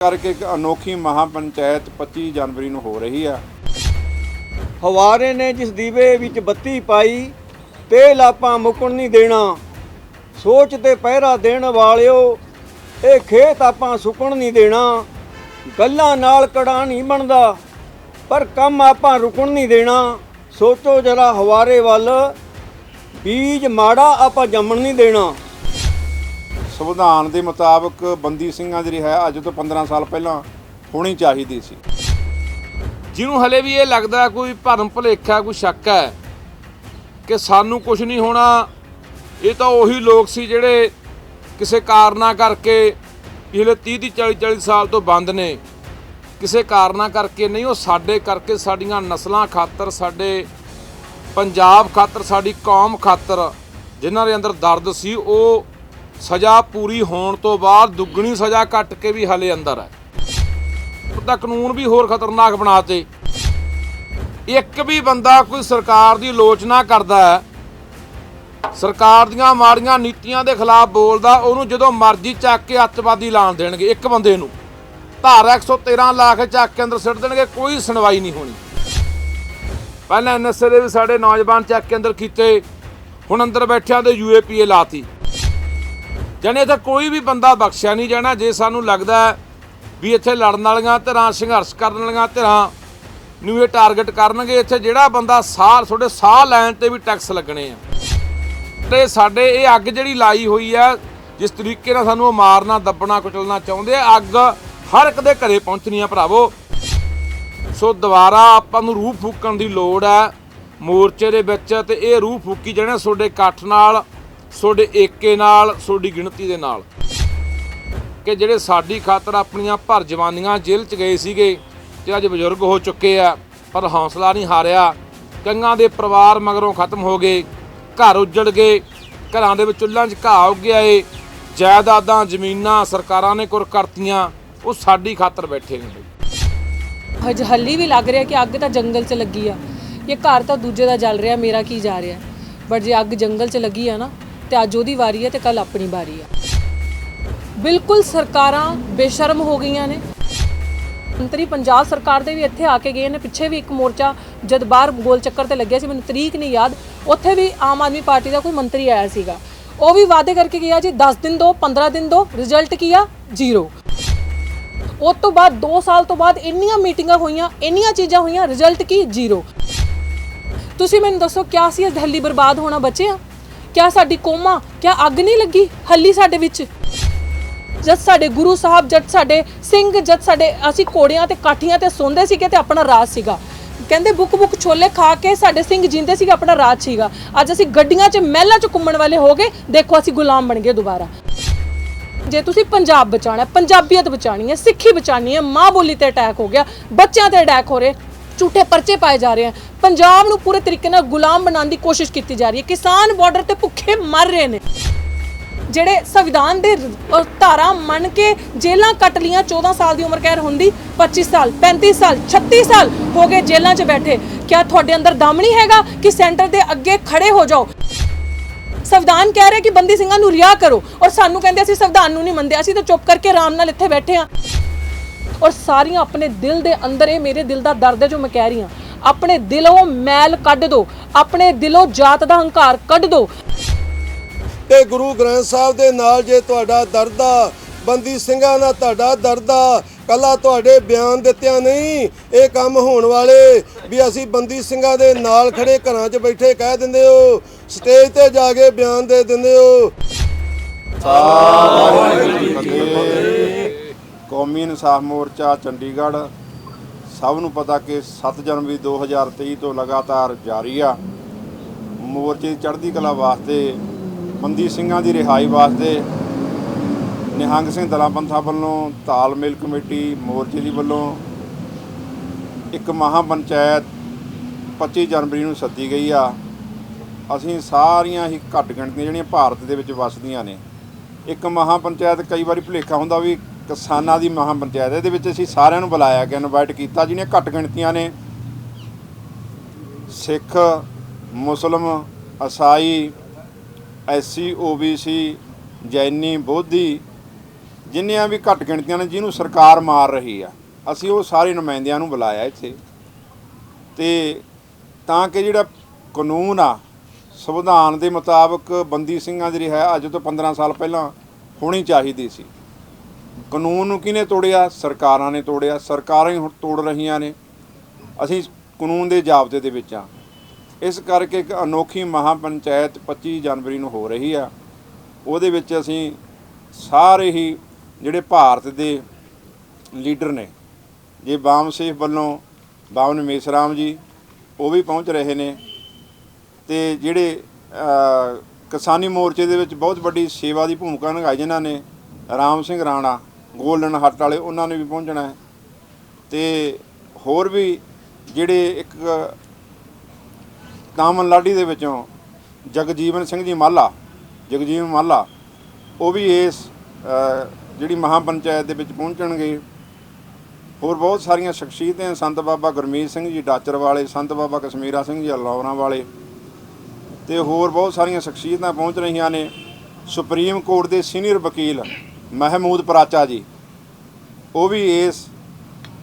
ਕਰਕੇ ਇੱਕ ਅਨੋਖੀ ਮਹਾਪੰਚਾਇਤ 25 ਜਨਵਰੀ ਨੂੰ ਹੋ ਰਹੀ ਆ। ਹਵਾਰੇ ਨੇ ਜਿਸ ਦੀਵੇ ਵਿੱਚ ਬੱਤੀ ਪਾਈ, ਤੇਲ ਆਪਾਂ ਮੁੱਕਣ ਨਹੀਂ ਦੇਣਾ। ਸੋਚ ਤੇ ਪਹਿਰਾ ਦੇਣ ਵਾਲਿਓ, ਇਹ ਖੇਤ ਆਪਾਂ ਸੁੱਕਣ ਨਹੀਂ ਦੇਣਾ। ਗੱਲਾਂ ਨਾਲ ਕੜਾ ਨਹੀਂ ਬਣਦਾ, ਪਰ ਕੰਮ ਆਪਾਂ ਰੁਕਣ ਨਹੀਂ ਦੇਣਾ। ਸੋਚੋ ਜਰਾ ਹਵਾਰੇ ਵੱਲ, ਬੀਜ ਮਾੜਾ ਆਪਾਂ ਜੰਮਣ ਨਹੀਂ ਦੇਣਾ। ਸੰਵਿਧਾਨ ਦੇ ਮੁਤਾਬਕ ਬੰਦੀ ਸਿੰਘਾਂ ਦੀ ਰਿਹਾਈ ਅੱਜ ਤੋਂ 15 ਸਾਲ ਪਹਿਲਾਂ ਹੋਣੀ ਚਾਹੀਦੀ ਸੀ। ਜਿਹਨੂੰ ਹਲੇ ਵੀ ਇਹ ਲੱਗਦਾ ਕੋਈ ਭਰਮ ਭੁਲੇਖਾ, ਕੋਈ ਸ਼ੱਕ ਹੈ ਕਿ ਸਾਨੂੰ ਕੁਝ ਨਹੀਂ ਹੋਣਾ, ਇਹ ਤਾਂ ਉਹੀ ਲੋਕ ਸੀ ਜਿਹੜੇ ਕਿਸੇ ਕਾਰਨਾ ਕਰਕੇ ਪਿਛਲੇ 30 ਦੀ 40 40 ਸਾਲ ਤੋਂ ਬੰਦ ਨੇ। ਕਿਸੇ ਕਾਰਨਾ ਕਰਕੇ ਨਹੀਂ, ਉਹ ਸਾਡੇ ਕਰਕੇ ਸਾਡੀਆਂ ਨਸਲਾਂ ਖਾਤਰ, ਸਾਡੇ ਪੰਜਾਬ ਖਾਤਰ, ਸਾਡੀ ਕੌਮ ਖਾਤਰ, ਜਿਨ੍ਹਾਂ ਦੇ ਅੰਦਰ ਦਰਦ ਸੀ, ਉਹ ਸਜ਼ਾ ਪੂਰੀ ਹੋਣ ਤੋਂ ਬਾਅਦ ਦੁੱਗਣੀ ਸਜ਼ਾ ਕੱਟ ਕੇ ਵੀ ਹਲੇ ਅੰਦਰ ਹੈ। ਉਹਦਾ ਕਾਨੂੰਨ ਵੀ ਹੋਰ ਖਤਰਨਾਕ ਬਣਾਤੇ। ਇੱਕ ਵੀ ਬੰਦਾ ਕੋਈ ਸਰਕਾਰ ਦੀ ਆਲੋਚਨਾ ਕਰਦਾ ਹੈ। ਸਰਕਾਰ ਦੀਆਂ ਮਾੜੀਆਂ ਨੀਤੀਆਂ ਦੇ ਖਿਲਾਫ ਬੋਲਦਾ, ਉਹਨੂੰ ਜਦੋਂ ਮਰਜ਼ੀ ਚੱਕ ਕੇ ਅੱਤਵਾਦੀ ਐਲਾਨ ਦੇਣਗੇ, ਇੱਕ ਬੰਦੇ ਨੂੰ। ਧਾਰਾ 113 ਲਾ ਕੇ ਚੱਕ ਕੇ ਅੰਦਰ ਸਿੱਟ ਦੇਣਗੇ, ਕੋਈ ਸੁਣਵਾਈ ਨਹੀਂ ਹੋਣੀ। ਪਹਿਲਾਂ ਐਨਐਸਏ ਦੇ ਵੀ ਸਾਡੇ ਨੌਜਵਾਨ ਚੱਕ ਕੇ ਅੰਦਰ ਕੀਤੇ, ਹੁਣ ਅੰਦਰ ਬੈਠਿਆਂ ਦੇ ਯੂਏਪੀਏ ਲਾਤੀ। ਜਾਣੀ ਇੱਥੇ ਕੋਈ ਵੀ ਬੰਦਾ ਬਖਸ਼ਿਆ ਨਹੀਂ ਜਾਣਾ, ਜੇ ਸਾਨੂੰ ਲੱਗਦਾ ਵੀ ਇੱਥੇ ਲੜਨ ਵਾਲੀਆਂ ਧਿਰਾਂ, ਸੰਘਰਸ਼ ਕਰਨ ਵਾਲੀਆਂ ਧਿਰਾਂ ਨੂੰ ਇਹ ਟਾਰਗੇਟ ਕਰਨਗੇ, ਇੱਥੇ ਜਿਹੜਾ ਬੰਦਾ ਸਾਹ ਤੁਹਾਡੇ ਸਾਹ ਲੈਣ ਤੇ ਵੀ ਟੈਕਸ ਲੱਗਣੇ ਆ। ਤੇ ਸਾਡੇ ਇਹ ਅੱਗ ਜਿਹੜੀ ਲਾਈ ਹੋਈ ਆ, ਜਿਸ ਤਰੀਕੇ ਨਾਲ ਸਾਨੂੰ ਉਹ ਮਾਰਨਾ, ਦੱਬਣਾ, ਕੁਚਲਣਾ ਚਾਹੁੰਦੇ ਆ, ਅੱਗ ਹਰ ਇੱਕ ਦੇ ਘਰੇ ਪਹੁੰਚਣੀ ਆ ਭਰਾਵੋ। ਸੋ ਦੁਬਾਰਾ ਆਪਾਂ ਨੂੰ ਰੂਹ ਫੂਕਣ ਦੀ ਲੋੜ ਹੈ ਮੋਰਚੇ ਦੇ ਵਿੱਚ ਤੇ ਇਹ ਰੂਹ ਫੂਕੀ ਜਿਹੜੇ ਤੁਹਾਡੇ ਇਕੱਠ ਨਾਲ ਤੁਹਾਡੇ ਏਕੇ ਨਾਲ, ਤੁਹਾਡੀ ਗਿਣਤੀ ਦੇ ਨਾਲ। ਕਿ ਜਿਹੜੇ ਸਾਡੀ ਖਾਤਰ ਆਪਣੀਆਂ ਭਰ ਜਵਾਨੀਆਂ ਜੇਲ੍ਹ 'ਚ ਗਏ ਸੀਗੇ ਤੇ ਅੱਜ ਬਜ਼ੁਰਗ ਹੋ ਚੁੱਕੇ ਆ, ਪਰ ਹੌਸਲਾ ਨਹੀਂ ਹਾਰਿਆ। ਕੰਗਾਂ ਦੇ ਪਰਿਵਾਰ ਮਗਰੋਂ ਖਤਮ ਹੋ ਗਏ, ਘਰ ਉੱਜੜ ਗਏ, ਘਰਾਂ ਦੇ ਵਿੱਚ ਚੁੱਲ੍ਹਾਂ 'ਚ ਘਾਹ ਉੱਗ ਗਿਆ ਏ। ਜਾਇਦਾਦਾਂ, ਜ਼ਮੀਨਾਂ ਸਰਕਾਰਾਂ ਨੇ ਕੁਰ ਕਰਤੀਆਂ, ਉਹ ਸਾਡੀ ਖਾਤਰ ਬੈਠੇ ਨੇ ਬਈ। ਹਜ ਹੱਲੀ ਵੀ ਲੱਗ ਰਿਹਾ ਕਿ ਅੱਗ ਤਾਂ ਜੰਗਲ 'ਚ ਲੱਗੀ ਆ। ਇਹ ਘਰ ਤਾਂ ਦੂਜੇ ਦਾ ਜਲ ਰਿਹਾ, ਮੇਰਾ ਕੀ ਜਾ ਰਿਹਾ? ਬਟ ਜੇ ਅੱਗ ਜੰਗਲ 'ਚ ਲੱਗੀ ਆ ਨਾ ਤੇ ਅੱਜ ਉਹਦੀ ਵਾਰੀ ਹੈ ਤੇ ਕੱਲ ਆਪਣੀ ਵਾਰੀ ਆ ਬਿਲਕੁਲ ਸਰਕਾਰਾਂ ਬੇਸ਼ਰਮ ਹੋ ਗਈਆਂ ਨੇ। ਮੰਤਰੀ ਪੰਜਾਬ ਸਰਕਾਰ ਦੇ ਵੀ ਇੱਥੇ ਆ ਕੇ ਗਏ ਨੇ, ਪਿੱਛੇ ਵੀ ਇੱਕ ਮੋਰਚਾ ਜਦ ਬਾਹਰ ਗੋਲ ਚੱਕਰ ਤੇ ਲੱਗਿਆ ਸੀ, ਮੈਨੂੰ ਤਰੀਕ ਨਹੀਂ ਯਾਦ। ਉੱਥੇ ਵੀ ਆਮ ਆਦਮੀ ਪਾਰਟੀ ਦਾ ਕੋਈ ਮੰਤਰੀ ਆਇਆ ਸੀਗਾ। ਉਹ ਵੀ ਵਾਅਦੇ ਕਰਕੇ ਗਿਆ ਜੀ 10 ਦਿਨ ਦੋ 15 ਦਿਨ ਦੋ ਰਿਜ਼ਲਟ ਕੀ ਆ? ਜ਼ੀਰੋ। ਉਸ ਤੋਂ ਬਾਅਦ 2 ਸਾਲ ਤੋਂ ਬਾਅਦ ਇੰਨੀਆਂ ਮੀਟਿੰਗਾਂ ਹੋਈਆਂ, ਇੰਨੀਆਂ ਚੀਜ਼ਾਂ ਹੋਈਆਂ ਰਿਜ਼ਲਟ ਕੀ? ਜ਼ੀਰੋ। ਤੁਸੀਂ ਮੈਨੂੰ ਦੱਸੋ, ਕਿਆ ਸੀ, ਇਹ ਦਿੱਲੀ ਬਰਬਾਦ ਹੋਣਾ ਬਚੇ ਬਚਿਆ? ਕਿਆ ਸਾਡੀ ਕੋਮਾ? ਕਿਆ ਅੱਗ ਨਹੀਂ ਲੱਗੀ ਹੱਲੀ ਸਾਡੇ ਵਿੱਚ? ਜਦ ਸਾਡੇ ਗੁਰੂ ਸਾਹਿਬ, ਜਦ ਸਾਡੇ ਸਿੰਘ, ਜਦ ਸਾਡੇ ਅਸੀਂ ਕੋੜਿਆਂ ਤੇ ਕਾਠੀਆਂ ਤੇ ਸੌਂਦੇ ਸੀਗੇ ਤੇ ਆਪਣਾ ਰਾਜ ਸੀਗਾ। ਕਹਿੰਦੇ ਬੁੱਕ ਬੁੱਕ ਛੋਲੇ ਖਾ ਕੇ ਸਾਡੇ ਸਿੰਘ ਜਿੰਦੇ ਸੀਗੇ, ਆਪਣਾ ਰਾਜ ਸੀਗਾ। ਅੱਜ ਅਸੀਂ ਗੱਡੀਆਂ 'ਚ, ਮਹਿਲਾਂ 'ਚ ਘੁੰਮਣ ਵਾਲੇ ਹੋ ਗਏ, ਦੇਖੋ ਅਸੀਂ ਗੁਲਾਮ ਬਣ ਗਏ ਦੁਬਾਰਾ। ਜੇ ਤੁਸੀਂ ਪੰਜਾਬ ਬਚਾਉਣਾ ਪੰਜਾਬੀਅਤ ਬਚਾਣੀ ਹੈ, ਸਿੱਖੀ ਬਚਾਣੀ ਹੈ, ਮਾਂ ਬੋਲੀ ਤੇ ਅਟੈਕ ਹੋ ਗਿਆ, ਬੱਚਿਆਂ ਤੇ ਅਟੈਕ ਹੋ ਰਹੇ ਝੂਠੇ ਪਰਚੇ ਪਾਏ ਜਾ ਰਹੇ ਹਨ ਪੰਜਾਬ ਨੂੰ ਪੂਰੇ ਤਰੀਕੇ ਨਾਲ ਗੁਲਾਮ ਬਣਾਉਣ ਦੀ ਕੋਸ਼ਿਸ਼ ਕੀਤੀ ਜਾ ਰਹੀ ਹੈ। ਕਿਸਾਨ ਬਾਰਡਰ ਤੇ ਭੁੱਖੇ ਮਰ ਰਹੇ ਨੇ। ਜਿਹੜੇ ਸੰਵਿਧਾਨ ਦੇ ਅਹ, ਧਾਰਾ ਮੰਨ ਕੇ ਜੇਲਾਂ ਕੱਟ ਲੀਆਂ 14 ਸਾਲ ਦੀ ਉਮਰ ਕੈਦ ਹੁੰਦੀ 25 ਸਾਲ 35 ਸਾਲ 36 ਸਾਲ ਹੋ ਗਏ ਜੇਲਾਂ 'ਚ ਬੈਠੇ। ਕਿਆ ਤੁਹਾਡੇ ਅੰਦਰ ਦਮ ਨਹੀਂ ਹੈਗਾ ਕਿ ਸੈਂਟਰ ਦੇ ਅੱਗੇ ਖੜੇ ਹੋ ਜਾਓ? ਸੰਵਿਧਾਨ ਕਹਿ ਰਿਹਾ ਕਿ ਬੰਦੀ ਸਿੰਘਾਂ ਨੂੰ ਰਿਆ ਕਰੋ। ਔਰ ਸਾਨੂੰ ਕਹਿੰਦੇ ਅਸੀਂ ਸੰਵਿਧਾਨ ਨੂੰ ਨਹੀਂ ਮੰਨਦੇ। ਅਸੀਂ ਤਾਂ ਚੁੱਪ ਕਰਕੇ ਆਰਾਮ ਨਾਲ ਇੱਥੇ ਬੈਠੇ ਹਾਂ। ਔਰ ਸਾਰੀਆਂ ਆਪਣੇ ਦਿਲ ਦੇ ਅੰਦਰ ਇਹ ਮੇਰੇ ਦਿਲ ਦਾ ਦਰਦ ਹੈ ਜੋ ਮੈਂ ਕਹਿ ਰਹੀ ਹਾਂ। ਆਪਣੇ ਦਿਲੋਂ ਮੈਲ ਕੱਢ ਦਿਓ ਆਪਣੇ ਦਿਲੋਂ ਜਾਤ ਦਾ ਹੰਕਾਰ ਕੱਢ ਦਿਓ ਤੇ ਗੁਰੂ ਗ੍ਰੰਥ ਸਾਹਿਬ ਦੇ ਨਾਲ ਜੇ ਤੁਹਾਡਾ ਦਰਦ ਆ ਬੰਦੀ ਸਿੰਘਾਂ ਨਾਲ ਤੁਹਾਡਾ ਦਰਦ ਆ ਕੱਲਾ ਤੁਹਾਡੇ ਬਿਆਨ ਦਿੱਤਿਆਂ ਨਹੀਂ ਇਹ ਕੰਮ ਹੋਣ ਵਾਲੇ ਵੀ ਅਸੀਂ ਬੰਦੀ ਸਿੰਘਾਂ ਦੇ ਨਾਲ ਖੜੇ ਘਰਾਂ 'ਚ ਬੈਠੇ ਕਹਿ ਦਿੰਦੇ ਹੋ ਸਟੇਜ ਤੇ ਜਾ ਕੇ ਬਿਆਨ ਦੇ ਦਿੰਦੇ ਹੋ। ਕੌਮੀ ਇਨਸਾਫ ਮੋਰਚਾ ਚੰਡੀਗੜ੍ਹ ਸਭ ਨੂੰ ਪਤਾ ਕਿ 7 ਜਨਵਰੀ 2023 ਤੋਂ ਲਗਾਤਾਰ ਜਾਰੀ ਆ। ਮੋਰਚੇ ਦੀ ਚੜ੍ਹਦੀ ਕਲਾ ਵਾਸਤੇ, ਬੰਦੀ ਸਿੰਘਾਂ ਦੀ ਰਿਹਾਈ ਵਾਸਤੇ ਨਿਹੰਗ ਸਿੰਘ ਦਲਾਂ ਪੰਥਾਂ ਵੱਲੋਂ ਤਾਲਮੇਲ ਕਮੇਟੀ ਮੋਰਚੇ ਦੀ ਵੱਲੋਂ ਇੱਕ ਮਹਾ ਪੰਚਾਇਤ 25 ਜਨਵਰੀ ਨੂੰ ਸੱਦੀ ਗਈ ਆ। ਅਸੀਂ ਸਾਰੀਆਂ ਹੀ ਘੱਟ ਗਿਣਤੀਆਂ ਜਿਹੜੀਆਂ ਭਾਰਤ ਦੇ ਵਿੱਚ ਵੱਸਦੀਆਂ ਨੇ। ਇੱਕ ਮਹਾ ਪੰਚਾਇਤ ਕਈ ਵਾਰੀ ਭੁਲੇਖਾ ਹੁੰਦਾ ਵੀ ਕਿਸਾਨਾਂ ਦੀ ਮਹਾ ਪੰਚਾਇਤ ਇਹਦੇ ਵਿੱਚ ਅਸੀਂ ਸਾਰਿਆਂ ਨੂੰ ਬੁਲਾਇਆ ਗਿਆ ਇਨਵਾਈਟ ਕੀਤਾ, ਜਿਹਨੇ ਘੱਟ ਗਿਣਤੀਆਂ ਨੇ। ਸਿੱਖ, ਮੁਸਲਮ ਈਸਾਈ ਐਸਸੀ, ਓਬੀਸੀ, ਜੈਨੀ, ਬੋਧੀ, ਜਿੰਨੀਆਂ ਵੀ ਘੱਟ ਗਿਣਤੀਆਂ ਨੇ, ਜਿਹਨੂੰ ਸਰਕਾਰ ਮਾਰ ਰਹੀ ਆ, ਅਸੀਂ ਉਹ ਸਾਰੇ ਨੁਮਾਇੰਦਿਆਂ ਨੂੰ ਬੁਲਾਇਆ ਇੱਥੇ। ਤੇ ਤਾਂ ਕਿ ਜਿਹੜਾ ਕਾਨੂੰਨ ਆ, ਸੰਵਿਧਾਨ ਦੇ ਮੁਤਾਬਕ ਬੰਦੀ ਸਿੰਘਾਂ ਦੀ ਰਿਹਾ ਅੱਜ ਤੋਂ 15 ਸਾਲ ਪਹਿਲਾਂ ਹੋਣੀ ਚਾਹੀਦੀ ਸੀ। ਕਾਨੂੰਨ ਨੂੰ ਕਿਹਨੇ ਤੋੜਿਆ? ਸਰਕਾਰਾਂ ਨੇ ਤੋੜਿਆ। ਸਰਕਾਰਾਂ ਹੀ ਹੁਣ ਤੋੜ ਰਹੀਆਂ ਨੇ। ਅਸੀਂ ਕਾਨੂੰਨ ਦੇ ਜਾਬਤੇ ਦੇ ਵਿੱਚ ਆ ਇਸ ਕਰਕੇ ਇੱਕ ਅਨੋਖੀ ਮਹਾਪੰਚਾਇਤ 25 ਜਨਵਰੀ ਨੂੰ ਹੋ ਰਹੀ ਆ। ਉਹਦੇ ਵਿੱਚ ਅਸੀਂ ਸਾਰੇ ਹੀ ਜਿਹੜੇ ਭਾਰਤ ਦੇ ਲੀਡਰ ਨੇ, ਜੇ ਬਾਮ ਸੇਫ ਵੱਲੋਂ ਬਾਵਨ ਮੇਸਰਾਮ ਜੀ, ਉਹ ਵੀ ਪਹੁੰਚ ਰਹੇ ਨੇ ਤੇ ਜਿਹੜੇ ਕਿਸਾਨੀ ਮੋਰਚੇ ਦੇ ਵਿੱਚ ਬਹੁਤ ਵੱਡੀ ਸੇਵਾ ਦੀ ਭੂਮਿਕਾ ਨਿਭਾਈ ਜਿਨ੍ਹਾਂ ਨੇ ਰਾਮ ਸਿੰਘ ਰਾਣਾ ਗੋਲਡਨ ਹੱਟ ਵਾਲੇ ਉਹਨਾਂ ਨੇ ਵੀ ਪਹੁੰਚਣਾ ਹੈ। ਤੇ ਹੋਰ ਵੀ ਜਿਹੜੇ ਇੱਕ ਕਾਮਨ ਲਾਡੀ ਦੇ ਵਿੱਚੋਂ ਜਗਜੀਵਨ ਸਿੰਘ ਜੀ ਮਾਲਾ ਜਗਜੀਵਨ ਮਾਲਾ ਉਹ ਵੀ ਇਸ ਅ, ਜਿਹੜੀ ਮਹਾਪੰਚਾਇਤ ਦੇ ਵਿੱਚ ਪਹੁੰਚਣਗੇ। ਹੋਰ ਬਹੁਤ ਸਾਰੀਆਂ ਸ਼ਖਸੀਅਤਾਂ ਸੰਤ ਬਾਬਾ ਗੁਰਮੀਤ ਸਿੰਘ ਜੀ ਡਾਚਰ ਵਾਲੇ ਸੰਤ ਬਾਬਾ ਕਸ਼ਮੀਰਾ ਸਿੰਘ ਜੀ ਅਲੌਰਾਂ ਵਾਲੇ ਤੇ ਹੋਰ ਬਹੁਤ ਸਾਰੀਆਂ ਸ਼ਖਸੀਅਤਾਂ ਪਹੁੰਚ ਰਹੀਆਂ ਨੇ। ਸੁਪਰੀਮ ਕੋਰਟ ਦੇ ਸੀਨੀਅਰ ਵਕੀਲ ਮਹਿਮੂਦ ਪਰਾਚਾ ਜੀ, ਉਹ ਵੀ ਇਸ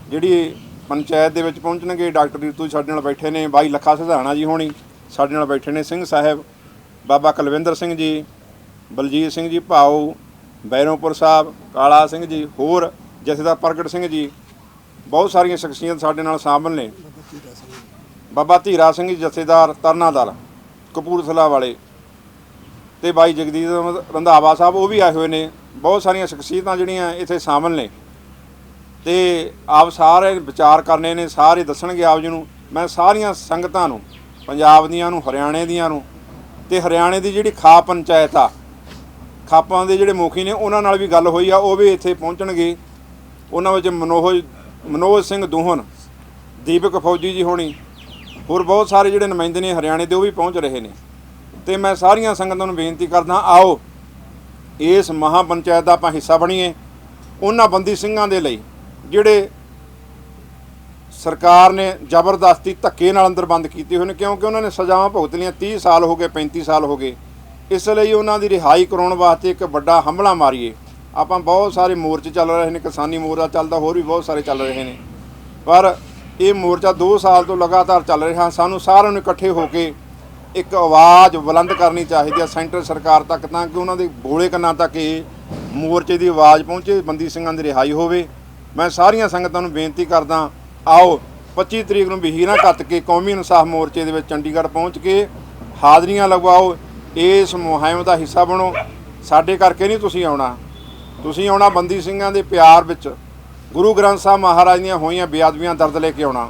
ਜਿਹੜੀ ਪੰਚਾਇਤ ਦੇ ਵਿੱਚ ਪਹੁੰਚਣਗੇ। ਡਾਕਟਰ ਰੀਤੂ ਸਾਡੇ ਨਾਲ ਬੈਠੇ ਨੇ, ਬਾਈ ਲੱਖਾ ਸਿਧਾਣਾ ਜੀ ਹੋਣੀ ਸਾਡੇ ਨਾਲ ਬੈਠੇ ਨੇ, ਸਿੰਘ ਸਾਹਿਬ, ਬਾਬਾ ਕੁਲਵਿੰਦਰ ਸਿੰਘ ਜੀ, ਬਲਜੀਤ ਸਿੰਘ ਜੀ, ਭਾਊ, ਬੈਰੋਂਪੁਰ ਸਾਹਿਬ, ਕਾਲਾ ਸਿੰਘ ਜੀ, ਹੋਰ ਜਥੇਦਾਰ ਪ੍ਰਗਟ ਸਿੰਘ ਜੀ, ਬਹੁਤ ਸਾਰੀਆਂ ਸ਼ਖਸੀਅਤ ਸਾਡੇ ਨਾਲ ਸ਼ਾਮਲ ਨੇ। ਬਾਬਾ ਧੀਰਾ ਸਿੰਘ ਜੀ, ਜਥੇਦਾਰ ਤਰਨਾ ਦਲ ਕਪੂਰਥਲਾ ਵਾਲੇ ਤੇ ਬਾਈ ਜਗਦੀਪ ਰੰਧਾਵਾ ਸਾਹਿਬ, ਉਹ ਵੀ ਆਏ ਹੋਏ ਨੇ। ਬਹੁਤ ਸਾਰੀਆਂ ਸ਼ਖਸੀਅਤਾਂ ਜਿਹੜੀਆਂ ਇੱਥੇ ਸ਼ਾਮਲ ਨੇ। ਤੇ ਆਪ ਸਾਰੇ ਵਿਚਾਰ ਕਰਨੇ ਨੇ, ਸਾਰੇ ਦੱਸਣਗੇ ਆਪ ਜੀ ਨੂੰ। ਮੈਂ ਸਾਰੀਆਂ ਸੰਗਤਾਂ ਨੂੰ, ਪੰਜਾਬ ਦੀਆਂ ਨੂੰ, ਹਰਿਆਣੇ ਦੀਆਂ ਨੂੰ, ਤੇ ਹਰਿਆਣੇ ਦੀ ਜਿਹੜੀ ਖਾ ਪੰਚਾਇਤ ਆ, ਖਾਪਾਂ ਦੇ ਜਿਹੜੇ ਮੁਖੀ ਨੇ, ਉਹਨਾਂ ਨਾਲ ਵੀ ਗੱਲ ਹੋਈ ਆ, ਉਹ ਵੀ ਇੱਥੇ ਪਹੁੰਚਣਗੇ। ਉਹਨਾਂ ਵਿੱਚ ਮਨੋਜ ਮਨੋਜ ਸਿੰਘ ਦੂਹਨ, ਦੀਪਕ ਫੌਜੀ ਜੀ ਹੋਣੀ, ਹੋਰ ਬਹੁਤ ਸਾਰੇ ਜਿਹੜੇ ਨੁਮਾਇੰਦੇ ਨੇ ਹਰਿਆਣੇ ਦੇ, ਉਹ ਵੀ ਪਹੁੰਚ ਰਹੇ ਨੇ। ਤੇ ਮੈਂ ਸਾਰੀਆਂ ਸੰਗਤਾਂ ਨੂੰ ਬੇਨਤੀ ਕਰਦਾ, ਆਓ ਇਸ ਮਹਾ ਪੰਚਾਇਤ ਦਾ ਆਪਾਂ ਹਿੱਸਾ ਬਣੀਏ ਉਹਨਾਂ ਬੰਦੀ ਸਿੰਘਾਂ ਦੇ ਲਈ, ਜਿਹੜੇ ਸਰਕਾਰ ਨੇ ਜ਼ਬਰਦਸਤੀ ਧੱਕੇ ਨਾਲ ਅੰਦਰ ਬੰਦ ਕੀਤੇ ਹੋਏ ਨੇ, ਕਿਉਂਕਿ ਉਹਨਾਂ ਨੇ ਸਜ਼ਾਵਾਂ ਭੁਗਤ ਲਈਆਂ 30 ਸਾਲ ਹੋ ਗਏ 35 ਸਾਲ ਹੋ ਗਏ। ਇਸ ਲਈ ਉਹਨਾਂ ਦੀ ਰਿਹਾਈ ਕਰਾਉਣ ਵਾਸਤੇ ਇੱਕ ਵੱਡਾ ਹਮਲਾ ਮਾਰੀਏ। ਆਪਾਂ ਬਹੁਤ ਸਾਰੇ ਮੋਰਚੇ ਚੱਲ ਰਹੇ ਨੇ, ਕਿਸਾਨੀ ਮੋਰਚਾ ਚੱਲਦਾ, ਹੋਰ ਵੀ ਬਹੁਤ ਸਾਰੇ ਚੱਲ ਰਹੇ ਨੇ। ਪਰ ਇਹ ਮੋਰਚਾ 2 ਸਾਲ ਤੋਂ ਲਗਾਤਾਰ ਚੱਲ ਰਿਹਾ, ਸਾਨੂੰ ਸਾਰਿਆਂ ਨੂੰ ਇਕੱਠੇ ਹੋ ਕੇ ਇੱਕ ਆਵਾਜ਼ ਬੁਲੰਦ ਕਰਨੀ ਚਾਹੀਦੀ ਹੈ ਸੈਂਟਰ ਸਰਕਾਰ ਤੱਕ ਤਾਂ ਕਿ ਉਹਨਾਂ ਦੇ ਬੋਲੇ ਕੰਨਾਂ ਤੱਕ ਇਹ ਮੋਰਚੇ ਦੀ ਆਵਾਜ਼ ਪਹੁੰਚੇ, ਬੰਦੀ ਸਿੰਘਾਂ ਦੀ ਰਿਹਾਈ ਹੋਵੇ। ਮੈਂ ਸਾਰੀਆਂ ਸੰਗਤਾਂ ਨੂੰ ਬੇਨਤੀ ਕਰਦਾ, ਆਓ 25 ਤਰੀਕ ਨੂੰ ਬਹੀਰਾਂ ਕੱਤ ਕੇ ਕੌਮੀ ਇਨਸਾਫ ਮੋਰਚੇ ਦੇ ਵਿੱਚ ਚੰਡੀਗੜ੍ਹ ਪਹੁੰਚ ਕੇ ਹਾਜ਼ਰੀਆਂ ਲਗਵਾਓ, ਇਸ ਮੁਹਿੰਮ ਦਾ ਹਿੱਸਾ ਬਣੋ। ਸਾਡੇ ਕਰਕੇ ਨਹੀਂ ਤੁਸੀਂ ਆਉਣਾ। ਤੁਸੀਂ ਆਉਣਾ ਬੰਦੀ ਸਿੰਘਾਂ ਦੇ ਪਿਆਰ ਵਿੱਚ। ਗੁਰੂ ਗ੍ਰੰਥ ਸਾਹਿਬ ਮਹਾਰਾਜ ਦੀਆਂ ਹੋਈਆਂ ਬੇਅਦਬੀਆਂ ਦਰਦ ਲੈ ਕੇ ਆਉਣਾ।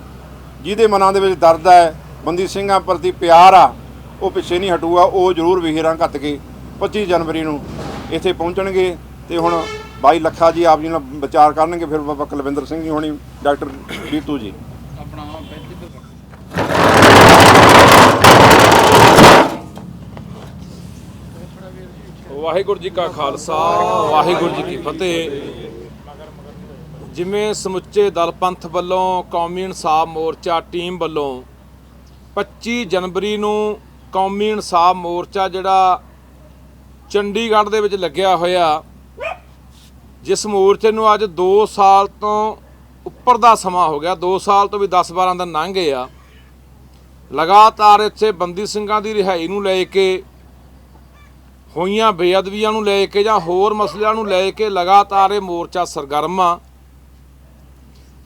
ਜਿਹਦੇ ਮਨਾਂ ਦੇ ਵਿੱਚ ਦਰਦ ਹੈ, ਬੰਦੀ ਸਿੰਘਾਂ ਪ੍ਰਤੀ ਪਿਆਰ ਆ। ਉਹ ਪਿੱਛੇ ਨਹੀਂ ਹਟੂਗਾ ਉਹ ਜ਼ਰੂਰ ਵਿਹੀਰਾਂ ਘੱਤ ਕੇ 25 ਜਨਵਰੀ ਨੂੰ ਇੱਥੇ ਪਹੁੰਚਣਗੇ ਤੇ ਹੁਣ ਬਾਈ ਲੱਖਾ ਜੀ ਆਪ ਜੀ ਨਾਲ ਵਿਚਾਰ ਕਰਨਗੇ ਫਿਰ ਬਾਬਾ ਕੁਲਵਿੰਦਰ ਸਿੰਘ ਜੀ ਹੋਣੀ ਡਾਕਟਰ ਬੀਤੂ ਜੀ। ਵਾਹਿਗੁਰੂ ਜੀ ਕਾ ਖਾਲਸਾ ਵਾਹਿਗੁਰੂ ਜੀ ਕੀ ਫਤਿਹ। ਜਿਵੇਂ ਸਮੁੱਚੇ ਦਲ ਪੰਥ ਵੱਲੋਂ ਕੌਮੀ ਇਨਸਾਫ ਮੋਰਚਾ ਟੀਮ ਵੱਲੋਂ 25 ਜਨਵਰੀ ਨੂੰ ਕੌਮੀ ਇਨਸਾਫ ਮੋਰਚਾ ਜਿਹੜਾ ਚੰਡੀਗੜ੍ਹ ਦੇ ਵਿੱਚ ਲੱਗਿਆ ਹੋਇਆ, ਜਿਸ ਮੋਰਚੇ ਨੂੰ ਅੱਜ 2 ਸਾਲ ਤੋਂ ਉੱਪਰ ਦਾ ਸਮਾਂ ਹੋ ਗਿਆ 2 ਸਾਲ ਤੋਂ ਵੀ 10-12 ਦਿਨ ਲੰਘ ਗਏ ਆ, ਲਗਾਤਾਰ ਇੱਥੇ ਬੰਦੀ ਸਿੰਘਾਂ ਦੀ ਰਿਹਾਈ ਨੂੰ ਲੈ ਕੇ, ਹੋਈਆਂ ਬੇਅਦਬੀਆਂ ਨੂੰ ਲੈ ਕੇ ਜਾਂ ਹੋਰ ਮਸਲਿਆਂ ਨੂੰ ਲੈ ਕੇ ਲਗਾਤਾਰ ਇਹ ਮੋਰਚਾ ਸਰਗਰਮ ਆ।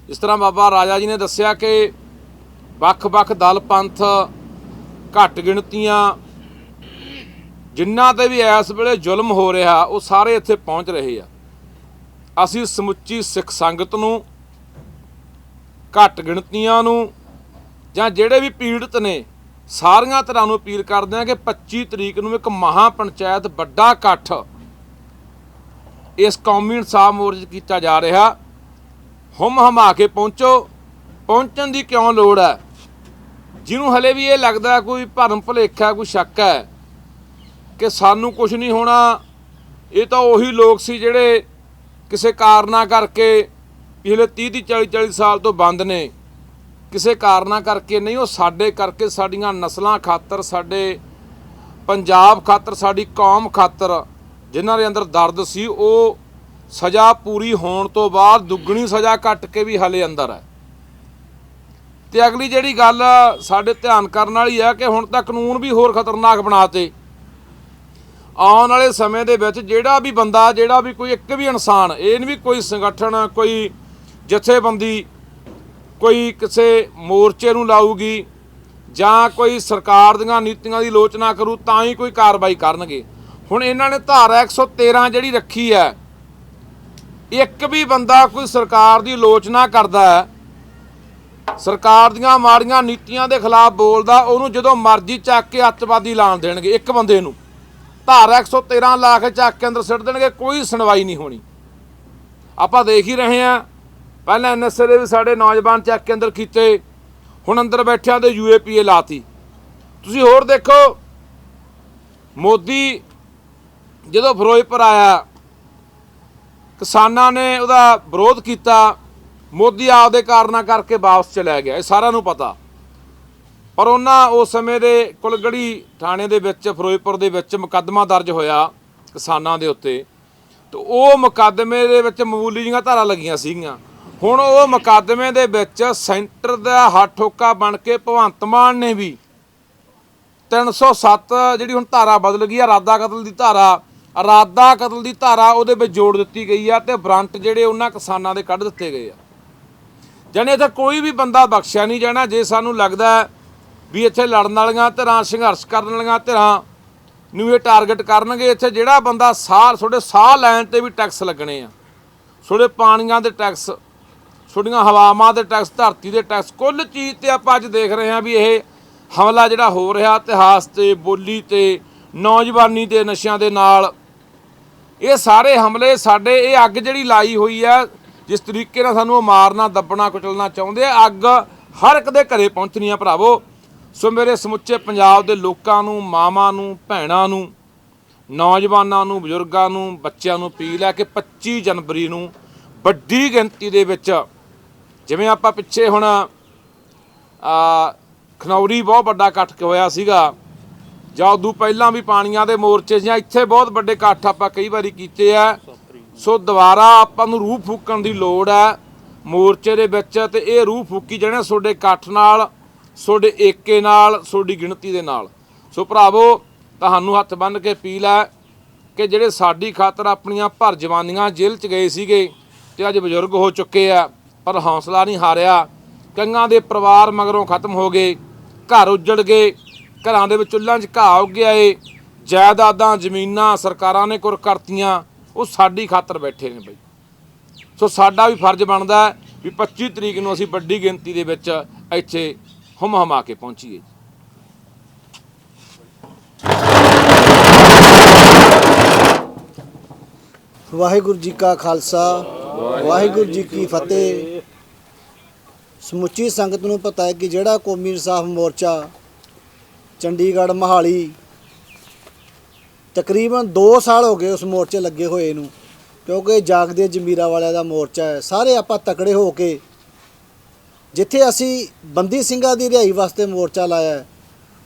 ਇਸ ਤਰ੍ਹਾਂ ਬਾਬਾ ਰਾਜਾ ਜੀ ਨੇ ਦੱਸਿਆ ਕਿ ਵੱਖ-ਵੱਖ ਦਲ ਪੰਥ ਘੱਟ ਗਿਣਤੀਆਂ। ਜਿਨ੍ਹਾਂ ਤੇ ਵੀ ਇਸ ਵੇਲੇ ਜ਼ੁਲਮ ਹੋ ਰਿਹਾ, ਉਹ ਸਾਰੇ ਇੱਥੇ ਪਹੁੰਚ ਰਹੇ ਆ। ਅਸੀਂ ਸਮੁੱਚੀ ਸਿੱਖ ਸੰਗਤ ਨੂੰ, ਘੱਟ ਗਿਣਤੀਆਂ ਨੂੰ ਜਾਂ ਜਿਹੜੇ ਵੀ ਪੀੜਤ ਨੇ, ਸਾਰੀਆਂ ਤਰ੍ਹਾਂ ਨੂੰ ਅਪੀਲ ਕਰਦੇ ਆ ਕਿ 25 ਤਰੀਕ ਨੂੰ ਇੱਕ ਮਹਾ ਪੰਚਾਇਤ ਵੱਡਾ ਇਕੱਠ ਇਸ ਕੌਮੀ ਇਨਸਾਫ ਮੋਰਚੇ 'ਚ ਕੀਤਾ ਜਾ ਰਿਹਾ। ਹਮ ਹਮਾ ਕੇ ਪਹੁੰਚੋ। ਪਹੁੰਚਣ ਦੀ ਕਿਉਂ ਲੋੜ ਹੈ? ਜਿਹਨੂੰ ਹਲੇ ਵੀ ਇਹ ਲੱਗਦਾ ਕੋਈ ਭਰਮ ਭੁਲੇਖਾ, ਕੋਈ ਸ਼ੱਕ ਹੈ ਕਿ ਸਾਨੂੰ ਕੁਝ ਨਹੀਂ ਹੋਣਾ, ਇਹ ਤਾਂ ਉਹੀ ਲੋਕ ਸੀ ਜਿਹੜੇ ਕਿਸੇ ਕਾਰਨਾ ਕਰਕੇ ਪਿਛਲੇ 30 ਦੀ 40 40 ਸਾਲ ਤੋਂ ਬੰਦ ਨੇ। ਕਿਸੇ ਕਾਰਨਾ ਕਰਕੇ ਨਹੀਂ, ਉਹ ਸਾਡੇ ਕਰਕੇ ਸਾਡੀਆਂ ਨਸਲਾਂ ਖਾਤਰ, ਸਾਡੇ ਪੰਜਾਬ ਖਾਤਰ, ਸਾਡੀ ਕੌਮ ਖਾਤਰ ਜਿਨ੍ਹਾਂ ਦੇ ਅੰਦਰ ਦਰਦ ਸੀ, ਉਹ ਸਜ਼ਾ ਪੂਰੀ ਹੋਣ ਤੋਂ ਬਾਅਦ ਦੁੱਗਣੀ ਸਜ਼ਾ ਕੱਟ ਕੇ ਵੀ ਹਲੇ ਅੰਦਰ ਹੈ। ਤੇ ਅਗਲੀ ਜਿਹੜੀ ਗੱਲ ਸਾਡੇ ਧਿਆਨ ਕਰਨ ਵਾਲੀ ਹੈ ਕਿ ਹੁਣ ਤਾਂ ਕਾਨੂੰਨ ਵੀ ਹੋਰ ਖਤਰਨਾਕ ਬਣਾਤੇ। ਆਉਣ ਵਾਲੇ ਸਮੇਂ ਦੇ ਵਿੱਚ ਜਿਹੜਾ ਵੀ ਬੰਦਾ, ਜਿਹੜਾ ਵੀ ਕੋਈ ਇੱਕ ਵੀ ਇਨਸਾਨ, ਇਹ ਨਹੀਂ ਵੀ ਕੋਈ ਸੰਗਠਨ, ਕੋਈ ਜਥੇਬੰਦੀ, ਕੋਈ ਕਿਸੇ ਮੋਰਚੇ ਨੂੰ ਲਾਊਗੀ ਜਾਂ ਕੋਈ ਸਰਕਾਰ ਦੀਆਂ ਨੀਤੀਆਂ ਦੀ ਲੋਚਨਾ ਕਰੂ, ਤਾਂ ਹੀ ਕੋਈ ਕਾਰਵਾਈ ਕਰਨਗੇ। ਹੁਣ ਇਹਨਾਂ ਨੇ ਧਾਰਾ 113 ਜਿਹੜੀ ਰੱਖੀ ਹੈ, ਇੱਕ ਵੀ ਬੰਦਾ ਕੋਈ ਸਰਕਾਰ ਦੀ ਲੋਚਨਾ ਕਰਦਾ ਹੈ ਸਰਕਾਰ ਦੀਆਂ ਮਾੜੀਆਂ ਨੀਤੀਆਂ ਦੇ ਖਿਲਾਫ ਬੋਲਦਾ, ਉਹਨੂੰ ਜਦੋਂ ਮਰਜ਼ੀ ਚੱਕ ਕੇ ਅੱਤਵਾਦੀ ਐਲਾਨ ਦੇਣਗੇ, ਇੱਕ ਬੰਦੇ ਨੂੰ। ਧਾਰਾ 113 ਲਾ ਕੇ ਚੱਕ ਕੇ ਅੰਦਰ ਸਿੱਟ ਦੇਣਗੇ, ਕੋਈ ਸੁਣਵਾਈ ਨਹੀਂ ਹੋਣੀ। ਆਪਾਂ ਦੇਖ ਹੀ ਰਹੇ ਹਾਂ, ਪਹਿਲਾਂ ਐਨਐਸਏ ਦੇ ਵੀ ਸਾਡੇ ਨੌਜਵਾਨ ਚੱਕ ਕੇ ਅੰਦਰ ਕੀਤੇ, ਹੁਣ ਅੰਦਰ ਬੈਠਿਆਂ ਦੇ ਯੂਏਪੀਏ ਲਾਤੀ। ਤੁਸੀਂ ਹੋਰ ਦੇਖੋ, ਮੋਦੀ ਜਦੋਂ ਫਿਰੋਜ਼ਪੁਰ ਆਇਆ, ਕਿਸਾਨਾਂ ਨੇ ਉਹਦਾ ਵਿਰੋਧ ਕੀਤਾ ਮੋਦੀ ਆਪਦੇ ਕਾਰਨਾਂ ਕਰਕੇ ਵਾਪਸ ਚਲਾ ਗਿਆ, ਇਹ ਸਾਰਿਆਂ ਨੂੰ ਪਤਾ। ਪਰ ਉਹਨਾਂ ਉਸ ਸਮੇਂ ਦੇ ਕੁਲਗੜੀ ਥਾਣੇ ਦੇ ਵਿੱਚ, ਫਿਰੋਜ਼ਪੁਰ ਦੇ ਵਿੱਚ ਮੁਕੱਦਮਾ ਦਰਜ ਹੋਇਆ ਕਿਸਾਨਾਂ ਦੇ ਉੱਤੇ। ਤੇ ਉਹ ਮੁਕੱਦਮੇ ਦੇ ਵਿੱਚ ਮਾਮੂਲੀ ਜਿਹੀਆਂ ਧਾਰਾ ਲੱਗੀਆਂ ਸੀਗੀਆਂ। ਹੁਣ ਉਹ ਮੁਕੱਦਮੇ ਦੇ ਵਿੱਚ ਸੈਂਟਰ ਦਾ ਹੱਥ ਠੋਕਾ ਬਣ ਕੇ ਭਗਵੰਤ ਮਾਨ ਨੇ ਵੀ 307 ਜਿਹੜੀ ਹੁਣ ਧਾਰਾ ਬਦਲ ਗਈ ਆ ਇਰਾਦਾ ਕਤਲ ਦੀ ਧਾਰਾ ਇਰਾਦਾ ਕਤਲ ਦੀ ਧਾਰਾ ਉਹਦੇ ਵਿੱਚ ਜੋੜ ਦਿੱਤੀ ਗਈ ਆ ਤੇ ਵਾਰੰਟ ਜਿਹੜੇ ਉਹਨਾਂ ਕਿਸਾਨਾਂ ਦੇ ਕੱਢ ਦਿੱਤੇ ਗਏ ਆ। ਜਾਣੀ ਇੱਥੇ ਕੋਈ ਵੀ ਬੰਦਾ ਬਖਸ਼ਿਆ ਨਹੀਂ ਜਾਣਾ, ਜੇ ਸਾਨੂੰ ਲੱਗਦਾ ਵੀ ਇੱਥੇ ਲੜਨ ਵਾਲੀਆਂ ਧਿਰਾਂ, ਸੰਘਰਸ਼ ਕਰਨ ਵਾਲੀਆਂ ਧਿਰਾਂ ਨੂੰ ਇਹ ਟਾਰਗੇਟ ਕਰਨਗੇ, ਇੱਥੇ ਜਿਹੜਾ ਬੰਦਾ ਸਾਹ ਤੁਹਾਡੇ ਸਾਹ ਲੈਣ ਤੇ ਵੀ ਟੈਕਸ ਲੱਗਣੇ ਆ। ਤੁਹਾਡੇ ਪਾਣੀਆਂ ਦੇ ਟੈਕਸ ਤੁਹਾਡੀਆਂ ਹਵਾਵਾਂ ਦੇ ਟੈਕਸ ਧਰਤੀ ਦੇ ਟੈਕਸ ਕੁੱਲ ਚੀਜ਼ ਤੇ ਆਪਾਂ ਅੱਜ ਦੇਖ ਰਹੇ ਹਾਂ ਵੀ ਇਹ ਹਮਲਾ ਜਿਹੜਾ ਹੋ ਰਿਹਾ, ਇਤਿਹਾਸ ਤੇ, ਬੋਲੀ ਤੇ, ਨੌਜਵਾਨੀ ਦੇ ਨਸ਼ਿਆਂ ਦੇ ਨਾਲ। ਇਹ ਸਾਰੇ ਹਮਲੇ ਸਾਡੇ, ਇਹ ਅੱਗ ਜਿਹੜੀ ਲਾਈ ਹੋਈ ਆ ਜਿਸ ਤਰੀਕੇ ਨਾਲ ਸਾਨੂੰ ਉਹ ਮਾਰਨਾ, ਦੱਬਣਾ, ਕੁਚਲਣਾ ਚਾਹੁੰਦੇ ਆ, ਅੱਗ ਹਰ ਇੱਕ ਦੇ ਘਰੇ ਪਹੁੰਚਣੀ ਆ ਭਰਾਵੋ। ਸੋ ਮੇਰੇ ਸਮੁੱਚੇ ਪੰਜਾਬ ਦੇ ਲੋਕਾਂ ਨੂੰ, ਮਾਵਾਂ ਨੂੰ, ਭੈਣਾਂ ਨੂੰ, ਨੌਜਵਾਨਾਂ ਨੂੰ, ਬਜ਼ੁਰਗਾਂ ਨੂੰ, ਬੱਚਿਆਂ ਨੂੰ ਅਪੀਲ ਹੈ ਕਿ 25 ਜਨਵਰੀ ਨੂੰ ਵੱਡੀ ਗਿਣਤੀ ਦੇ ਵਿੱਚ ਜਿਵੇਂ ਆਪਾਂ ਪਿੱਛੇ ਹੁਣ, ਆ, ਖਨੌਰੀ ਬਹੁਤ ਵੱਡਾ ਇਕੱਠ ਹੋਇਆ ਸੀਗਾ। ਜਾਂ ਉਦੋਂ ਪਹਿਲਾਂ ਵੀ ਪਾਣੀਆਂ ਦੇ ਮੋਰਚੇ ਜਾਂ ਇੱਥੇ ਬਹੁਤ ਵੱਡੇ ਇਕੱਠ ਆਪਾਂ ਕਈ ਵਾਰੀ ਕੀਤੇ ਆ। ਸੋ ਦੁਬਾਰਾ ਆਪਾਂ ਨੂੰ ਰੂਹ ਫੂਕਣ ਦੀ ਲੋੜ ਹੈ, ਮੋਰਚੇ ਦੇ ਵਿੱਚ ਤੇ ਇਹ ਰੂਹ ਫੂਕੀ ਜਾਣੇ ਤੁਹਾਡੇ ਇਕੱਠ ਨਾਲ, ਤੁਹਾਡੇ ਏਕੇ ਨਾਲ, ਤੁਹਾਡੀ ਗਿਣਤੀ ਦੇ ਨਾਲ। ਸੋ ਭਰਾਵੋ, ਤੁਹਾਨੂੰ ਹੱਥ ਬੰਨ੍ਹ ਕੇ ਅਪੀਲ ਹੈ ਕਿ ਜਿਹੜੇ ਸਾਡੀ ਖਾਤਰ ਆਪਣੀਆਂ ਭਰ ਜਵਾਨੀਆਂ ਜੇਲ੍ਹ 'ਚ ਗਏ ਸੀਗੇ ਤੇ ਅੱਜ ਬਜ਼ੁਰਗ ਹੋ ਚੁੱਕੇ ਆ, ਪਰ ਹੌਸਲਾ ਨਹੀਂ ਹਾਰਿਆ। ਕੰਗਾਂ ਦੇ ਪਰਿਵਾਰ ਮਗਰੋਂ ਖਤਮ ਹੋ ਗਏ, ਘਰ ਉੱਜੜ ਗਏ, ਘਰਾਂ ਦੇ ਵਿੱਚ ਚੁੱਲ੍ਹਾਂ 'ਚ ਘਾਹ ਉੱਗਿਆ ਏ, ਜਾਇਦਾਦਾਂ ਜ਼ਮੀਨਾਂ ਸਰਕਾਰਾਂ ਨੇ ਕੁਰ ਕਰਤੀਆਂ ਉਹ ਸਾਡੀ ਖਾਤਰ ਬੈਠੇ ਨੇ ਬਈ। ਸੋ ਸਾਡਾ ਵੀ ਫਰਜ਼ ਬਣਦਾ ਹੈ ਵੀ 25 ਤਰੀਕ ਨੂੰ ਅਸੀਂ ਵੱਡੀ ਗਿਣਤੀ ਦੇ ਵਿੱਚ ਇੱਥੇ ਹਮ ਹਮਾ ਕੇ ਪਹੁੰਚੀਏ ਵਾਹਿਗੁਰੂ ਜੀ ਕਾ ਖਾਲਸਾ ਵਾਹਿਗੁਰੂ ਜੀ ਕੀ ਫਤਿਹ। ਸਮੁੱਚੀ ਸੰਗਤ ਨੂੰ ਪਤਾ ਹੈ ਕਿ ਜਿਹੜਾ ਕੌਮੀ ਇਨਸਾਫ ਮੋਰਚਾ ਚੰਡੀਗੜ੍ਹ ਮਹਾਲੀ ਤਕਰੀਬਨ 2 ਸਾਲ ਹੋ ਗਏ ਉਸ ਮੋਰਚੇ ਲੱਗੇ ਹੋਏ ਨੂੰ, ਕਿਉਂਕਿ ਜਾਗਦੇ ਜਮੀਰਾ ਵਾਲਿਆਂ ਦਾ ਮੋਰਚਾ ਹੈ। ਸਾਰੇ ਆਪਾਂ ਤਕੜੇ ਹੋ ਕੇ ਜਿੱਥੇ ਅਸੀਂ ਬੰਦੀ ਸਿੰਘਾਂ ਦੀ ਰਿਹਾਈ ਵਾਸਤੇ ਮੋਰਚਾ ਲਾਇਆ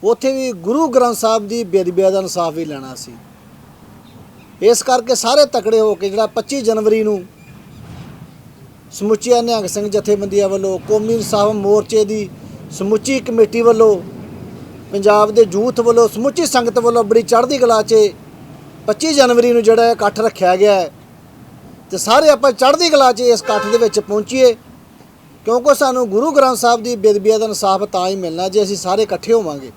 ਉੱਥੇ ਵੀ ਗੁਰੂ ਗ੍ਰੰਥ ਸਾਹਿਬ ਦੀ ਬੇਦਬੀਆਂ ਦਾ ਇਨਸਾਫ ਵੀ ਲੈਣਾ ਸੀ। ਇਸ ਕਰਕੇ ਸਾਰੇ ਤਕੜੇ ਹੋ ਕੇ ਜਿਹੜਾ 25 ਜਨਵਰੀ ਨੂੰ ਸਮੁੱਚੀਆਂ ਨਿਹੰਗ ਸਿੰਘ ਜਥੇਬੰਦੀਆਂ ਵੱਲੋਂ ਕੌਮੀ ਇਨਸਾਫ ਮੋਰਚੇ ਦੀ ਸਮੁੱਚੀ ਕਮੇਟੀ ਵੱਲੋਂ ਪੰਜਾਬ ਦੇ ਯੂਥ ਵੱਲੋਂ ਸਮੁੱਚੀ ਸੰਗਤ ਵੱਲੋਂ ਬੜੀ ਚੜ੍ਹਦੀ ਕਲਾ 'ਚ 25 ਜਨਵਰੀ ਨੂੰ ਜਿਹੜਾ ਇਕੱਠ ਰੱਖਿਆ ਗਿਆ ਹੈ ਤੇ ਸਾਰੇ ਆਪਾਂ ਚੜ੍ਹਦੀ ਕਲਾ 'ਚ ਇਸ ਇਕੱਠ ਦੇ ਵਿੱਚ ਪਹੁੰਚੀਏ, ਕਿਉਂਕਿ ਸਾਨੂੰ ਗੁਰੂ ਗ੍ਰੰਥ ਸਾਹਿਬ ਦੀ ਬੇਦਬੀਆ ਦਾ ਇਨਸਾਫ ਤਾਂ ਹੀ ਮਿਲਣਾ ਜੇ ਅਸੀਂ ਸਾਰੇ ਇਕੱਠੇ ਹੋਵਾਂਗੇ।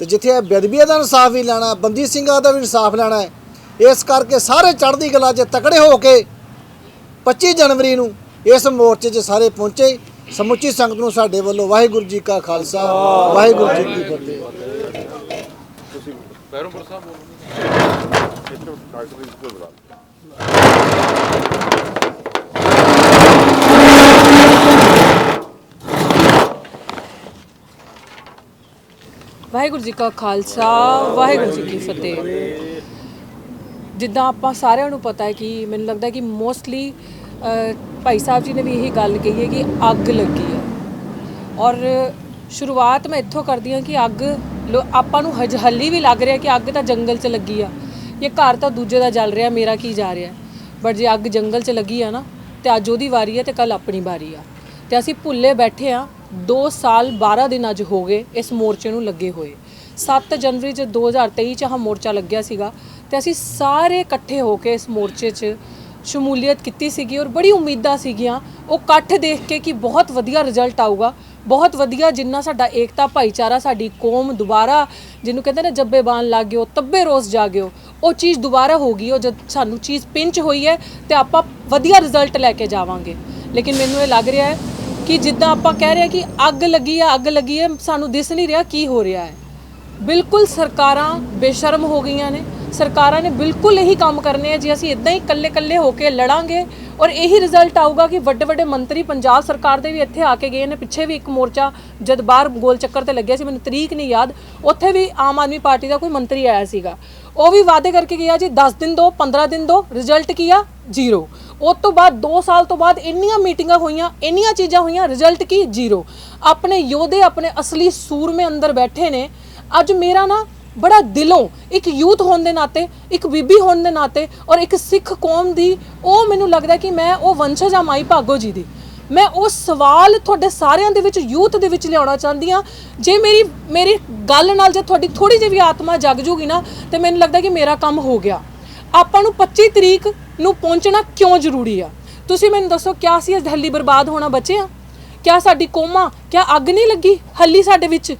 ਤੇ ਜਿੱਥੇ ਇਹ ਬੇਦਬੀਆਂ ਦਾ ਇਨਸਾਫ ਵੀ ਲੈਣਾ, ਬੰਦੀ ਸਿੰਘਾਂ ਦਾ ਵੀ ਇਨਸਾਫ ਲੈਣਾ ਹੈ, ਇਸ ਕਰਕੇ ਸਾਰੇ ਚੜ੍ਹਦੀ ਕਲਾ 'ਚ ਤਕੜੇ ਹੋ ਕੇ 25 ਜਨਵਰੀ ਨੂੰ ਇਸ ਮੋਰਚੇ 'ਚ ਸਾਰੇ ਪਹੁੰਚੇ। ਸਮੁੱਚੀ ਸੰਗਤ ਨੂੰ ਸਾਡੇ ਵੱਲੋਂ ਵਾਹਿਗੁਰੂ ਜੀ ਕਾ ਖਾਲਸਾ, ਵਾਹਿਗੁਰੂ ਜੀ ਕੀ ਫਤਿਹ। ਬੈਰਮਪੁਰ ਸਾਹਿਬ ਬੋਲੋ ਵਾਹਿਗੁਰੂ ਜੀ ਕਾ ਖਾਲਸਾ, ਵਾਹਿਗੁਰੂ ਜੀ ਕੀ ਫਤਿਹ। ਜਿੱਦਾਂ ਆਪਾਂ ਸਾਰਿਆਂ ਨੂੰ ਪਤਾ ਹੈ ਕਿ ਮੈਨੂੰ ਲੱਗਦਾ ਕਿ ਮੋਸਟਲੀ ਭਾਈ ਸਾਹਿਬ ਜੀ ਨੇ ਵੀ ਇਹੀ ਗੱਲ ਕਹੀ ਹੈ ਕਿ ਅੱਗ ਲੱਗੀ ਹੈ। ਔਰ ਸ਼ੁਰੂਆਤ ਮੈਂ ਇੱਥੋਂ ਕਰਦੀ ਹਾਂ ਕਿ ਅੱਗ ਲੋ- ਆਪਾਂ ਨੂੰ ਹਜ, ਹੱਲੀ ਵੀ ਲੱਗ ਰਿਹਾ ਕਿ ਅੱਗ ਤਾਂ ਜੰਗਲ 'ਚ ਲੱਗੀ ਆ। ਇਹ ਘਰ ਤਾਂ ਦੂਜੇ ਦਾ ਜਲ ਰਿਹਾ, ਮੇਰਾ ਕੀ ਜਾ ਰਿਹਾ? ਬਟ ਜੇ ਅੱਗ ਜੰਗਲ 'ਚ ਲੱਗੀ ਆ ਨਾ, ਤੇ ਅੱਜ ਉਹਦੀ ਵਾਰੀ ਆ ਤੇ ਕੱਲ ਆਪਣੀ ਵਾਰੀ ਆ। ਤੇ ਅਸੀਂ ਭੁੱਲੇ ਬੈਠੇ ਆ 2 ਸਾਲ 12 ਦਿਨ ਅੱਜ ਹੋ ਗਏ ਇਸ ਮੋਰਚੇ ਨੂੰ ਲੱਗੇ ਹੋਏ। 7 ਜਨਵਰੀ ਚ 2023 ਚ ਆਹ ਮੋਰਚਾ ਲੱਗਿਆ ਸੀਗਾ ਤੇ ਅਸੀਂ ਸਾਰੇ ਇਕੱਠੇ ਹੋ ਕੇ ਇਸ ਮੋਰਚੇ 'ਚ ਸ਼ਮੂਲੀਅਤ ਕੀਤੀ ਸੀਗੀ ਔਰ ਬੜੀ ਉਮੀਦਾਂ ਸੀਗੀਆਂ। ਉਹ ਇਕੱਠ ਦੇਖ ਕੇ ਕਿ ਬਹੁਤ ਵਧੀਆ ਰਿਜ਼ਲਟ ਆਊਗਾ। ਬਹੁਤ ਵਧੀਆ ਜਿੰਨਾ ਸਾਡਾ ਏਕਤਾ ਭਾਈਚਾਰਾ, ਸਾਡੀ ਕੌਮ ਦੁਬਾਰਾ ਜਿਹਨੂੰ ਕਹਿੰਦੇ ਨੇ ਜੱਬੇ ਬਾਣ ਲੱਗ ਗਿਓ ਤੱਬੇ ਰੋਸ ਜਾਗਿਓ ਉਹ ਚੀਜ਼ ਦੁਬਾਰਾ ਹੋ ਗਈ, ਉਹ ਜਦ ਸਾਨੂੰ ਚੀਜ਼ ਪਿੰਚ ਹੋਈ ਹੈ ਤੇ ਆਪਾਂ ਵਧੀਆ ਰਿਜ਼ਲਟ ਲੈ ਕੇ ਜਾਵਾਂਗੇ। ਲੇਕਿਨ ਮੈਨੂੰ ਇਹ ਲੱਗ ਰਿਹਾ ਹੈ ਕਿ ਜਿੱਦਾਂ ਆਪਾਂ ਕਹਿ ਰਹੇ ਹਾਂ ਕਿ ਅੱਗ ਲੱਗੀ ਆ, ਅੱਗ ਲੱਗੀ ਹੈ, ਸਾਨੂੰ ਦਿਸ ਨਹੀਂ ਰਿਹਾ ਕੀ ਹੋ ਰਿਹਾ ਹੈ। ਬਿਲਕੁਲ ਸਰਕਾਰਾਂ ਬੇਸ਼ਰਮ ਹੋ ਗਈਆਂ ਨੇ। ਸਰਕਾਰਾਂ ਨੇ ਬਿਲਕੁਲ ਇਹੀ ਕੰਮ ਕਰਨੇ ਆ, ਜੇ ਅਸੀਂ ਇਦਾਂ ਹੀ ਇਕੱਲੇ-ਇਕੱਲੇ ਹੋ ਕੇ ਲੜਾਂਗੇ ਔਰ ਇਹੀ ਰਿਜ਼ਲਟ ਆਊਗਾ ਕਿ ਵੱਡੇ ਵੱਡੇ ਮੰਤਰੀ ਪੰਜਾਬ ਸਰਕਾਰ ਦੇ ਵੀ ਇੱਥੇ ਆ ਕੇ ਗਏ ਨੇ, ਪਿੱਛੇ ਵੀ ਇੱਕ ਮੋਰਚਾ ਜਦ ਬਾਹਰ ਗੋਲ ਚੱਕਰ ਤੇ ਲੱਗਿਆ ਸੀ, ਮੈਨੂੰ ਤਰੀਕ ਨਹੀਂ ਯਾਦ, ਉੱਥੇ ਵੀ ਆਮ ਆਦਮੀ ਪਾਰਟੀ ਦਾ ਕੋਈ ਮੰਤਰੀ ਆਇਆ ਸੀਗਾ। ਉਹ ਵੀ ਵਾਅਦੇ ਕਰਕੇ ਗਿਆ ਜੀ 10 ਦਿਨ ਦੋ 15 ਦਿਨ ਦੋ ਰਿਜ਼ਲਟ ਕੀ ਆ? ਜ਼ੀਰੋ। ਉਸ ਤੋਂ ਬਾਅਦ 2 ਸਾਲ ਤੋਂ ਬਾਅਦ ਇੰਨੀਆਂ ਮੀਟਿੰਗਾਂ ਹੋਈਆਂ, ਇੰਨੀਆਂ ਚੀਜ਼ਾਂ ਹੋਈਆਂ ਰਿਜ਼ਲਟ ਕੀ? ਜ਼ੀਰੋ। ਆਪਣੇ ਯੋਧੇ ਆਪਣੇ ਅਸਲੀ ਸੂਰਮੇ ਅੰਦਰ ਬੈਠੇ ਨੇ। ਅੱਜ ਮੇਰਾ ਨਾ ਬੜਾ ਦਿਲੋਂ ਇੱਕ ਯੂਥ ਹੋਣ ਦੇ ਨਾਤੇ, ਇੱਕ ਬੀਬੀ ਹੋਣ ਦੇ ਨਾਤੇ ਔਰ ਇੱਕ ਸਿੱਖ ਕੌਮ ਦੀ, ਉਹ ਮੈਨੂੰ ਲੱਗਦਾ ਕਿ ਮੈਂ ਉਹ ਵੰਸ਼ਜ ਆ ਮਾਈ ਭਾਗੋ ਜੀ ਦੀ। ਮੈਂ ਉਹ ਸਵਾਲ ਤੁਹਾਡੇ ਸਾਰਿਆਂ ਦੇ ਵਿੱਚ, ਯੂਥ ਦੇ ਵਿੱਚ ਲਿਆਉਣਾ ਚਾਹੁੰਦੀ ਆ ਜੇ ਮੇਰੀ ਮੇਰੀ ਗੱਲ ਨਾਲ ਜੇ ਤੁਹਾਡੀ ਥੋੜੀ ਜਿਹੀ ਵੀ ਆਤਮਾ ਜਗ ਜੂਗੀ ਨਾ, ਤੇ ਮੈਨੂੰ ਲੱਗਦਾ ਕਿ ਮੇਰਾ ਕੰਮ ਹੋ ਗਿਆ। ਆਪਾਂ ਨੂੰ 25 ਤਰੀਕ ਨੂੰ ਪਹੁੰਚਣਾ ਕਿਉਂ ਜ਼ਰੂਰੀ ਆ? ਤੁਸੀਂ ਮੈਨੂੰ ਦੱਸੋ, ਕਿਆ ਸੀ ਅੱਜ ਦਿੱਲੀ ਬਰਬਾਦ ਹੋਣਾ ਬਚੇ ਆ ਕਿਆ ਸਾਡੀ ਕੋਮਾ, ਕਿਆ ਅੱਗ ਨਹੀਂ ਲੱਗੀ ਹੱਲੀ ਸਾਡੇ ਵਿੱਚ?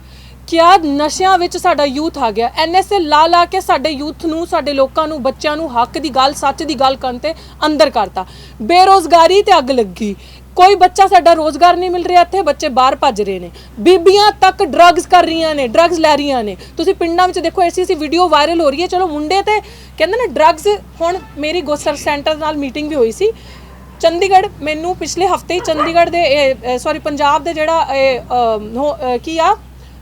ਕਿਆ ਨਸ਼ਿਆਂ ਵਿੱਚ ਸਾਡਾ ਯੂਥ ਆ ਗਿਆ। ਐਨਐਸਏ ਲਾ ਲਾ ਕੇ ਸਾਡੇ ਯੂਥ ਨੂੰ ਸਾਡੇ ਲੋਕਾਂ ਨੂੰ ਬੱਚਿਆਂ ਨੂੰ ਹੱਕ ਦੀ ਗੱਲ ਸੱਚ ਦੀ ਗੱਲ ਕਰਨ ਤੇ ਅੰਦਰ ਕਰਤਾ। ਬੇਰੋਜ਼ਗਾਰੀ ਤੇ ਅੱਗ ਲੱਗੀ। ਕੋਈ ਬੱਚਾ ਸਾਡਾ ਰੋਜ਼ਗਾਰ ਨਹੀਂ ਮਿਲ ਰਿਹਾ ਇੱਥੇ ਬੱਚੇ ਬਾਹਰ ਭੱਜ ਰਹੇ ਨੇ। ਬੀਬੀਆਂ ਤੱਕ ਡਰੱਗਸ ਕਰ ਰਹੀਆਂ ਨੇ ਡਰੱਗਸ ਲੈ ਰਹੀਆਂ ਨੇ। ਤੁਸੀਂ ਪਿੰਡਾਂ ਵਿੱਚ ਦੇਖੋ ਐਸੀ ਐਸੀ ਵੀਡੀਓ ਵਾਇਰਲ ਹੋ ਰਹੀ ਹੈ। ਚਲੋ ਮੁੰਡੇ ਤੇ ਕਹਿੰਦੇ ਨੇ ਡਰੱਗਸ ਹੁਣ ਮੇਰੀ ਗੋਸਰ ਸੈਂਟਰ ਨਾਲ ਮੀਟਿੰਗ ਵੀ ਹੋਈ ਸੀ। ਚੰਡੀਗੜ੍ਹ ਮੈਨੂੰ ਪਿਛਲੇ ਹਫ਼ਤੇ ਹੀ ਚੰਡੀਗੜ੍ਹ ਦੇ ਸੌਰੀ ਪੰਜਾਬ ਦੇ ਜਿਹੜਾ ਇਹ, ਹੋ- ਕੀ ਆ?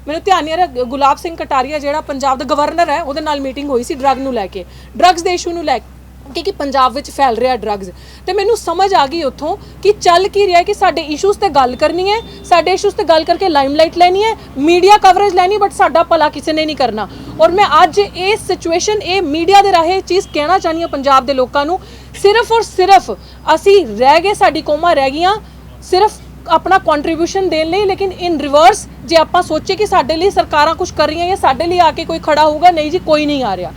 ਮੈਨੂੰ ਧਿਆਨ ਨਹੀਂ ਆ ਰਿਹਾ, ਗੁਲਾਬ ਸਿੰਘ ਕਟਾਰੀਆ ਜਿਹੜਾ ਪੰਜਾਬ ਦਾ ਗਵਰਨਰ ਹੈ, ਉਹਦੇ ਨਾਲ ਮੀਟਿੰਗ ਹੋਈ ਸੀ ਡਰੱਗ ਨੂੰ ਲੈ ਕੇ ਡਰੱਗਸ ਦੇ ਇਸ਼ੂ ਨੂੰ ਲੈ ਕੇ ਕਿ ਪੰਜਾਬ ਵਿੱਚ ਫੈਲ ਰਿਹਾ ਡਰੱਗਸ ਤੇ ਮੈਨੂੰ ਸਮਝ ਆ ਗਈ ਉੱਥੋਂ ਕਿ ਚੱਲ ਕੀ ਰਿਹਾ ਕਿ ਸਾਡੇ ਇਸ਼ੂਸ ਤੇ ਗੱਲ ਕਰਨੀ ਹੈ, ਸਾਡੇ ਇਸ਼ੂਸ ਤੇ ਗੱਲ ਕਰਕੇ ਲਾਈਮਲਾਈਟ ਲੈਣੀ ਹੈ ਮੀਡੀਆ ਕਵਰੇਜ ਲੈਣੀ ਬਟ ਸਾਡਾ ਭਲਾ ਕਿਸੇ ਨੇ ਨਹੀਂ ਕਰਨਾ। ਔਰ ਮੈਂ ਅੱਜ ਇਹ ਸਿਚੁਏਸ਼ਨ ਇਹ ਮੀਡੀਆ ਦੇ ਰਾਹੀਂ ਇਹ ਚੀਜ਼ ਕਹਿਣਾ ਚਾਹਨੀ ਹਾਂ ਪੰਜਾਬ ਦੇ ਲੋਕਾਂ ਨੂੰ, ਸਿਰਫ ਔਰ ਸਿਰਫ ਅਸੀਂ ਰਹਿ ਗਏ, ਸਾਡੀ ਕੌਮਾਂ ਰਹਿ ਗਈਆਂ, ਸਿਰਫ ਆਪਣਾ ਕੰਟਰੀਬਿਊਸ਼ਨ ਦੇਣ ਲਈ, ਲੇਕਿਨ ਇਨ ਰਿਵਰਸ ਜੇ ਆਪਾਂ ਸੋਚੇ ਕਿ ਸਾਡੇ ਲਈ ਸਰਕਾਰਾਂ ਕੁਝ ਕਰ ਰਹੀਆਂ ਜਾਂ ਸਾਡੇ ਲਈ ਆ ਕੇ ਕੋਈ ਖੜਾ ਹੋਊਗਾ, ਨਹੀਂ ਜੀ, ਕੋਈ ਨਹੀਂ ਆ ਰਿਹਾ।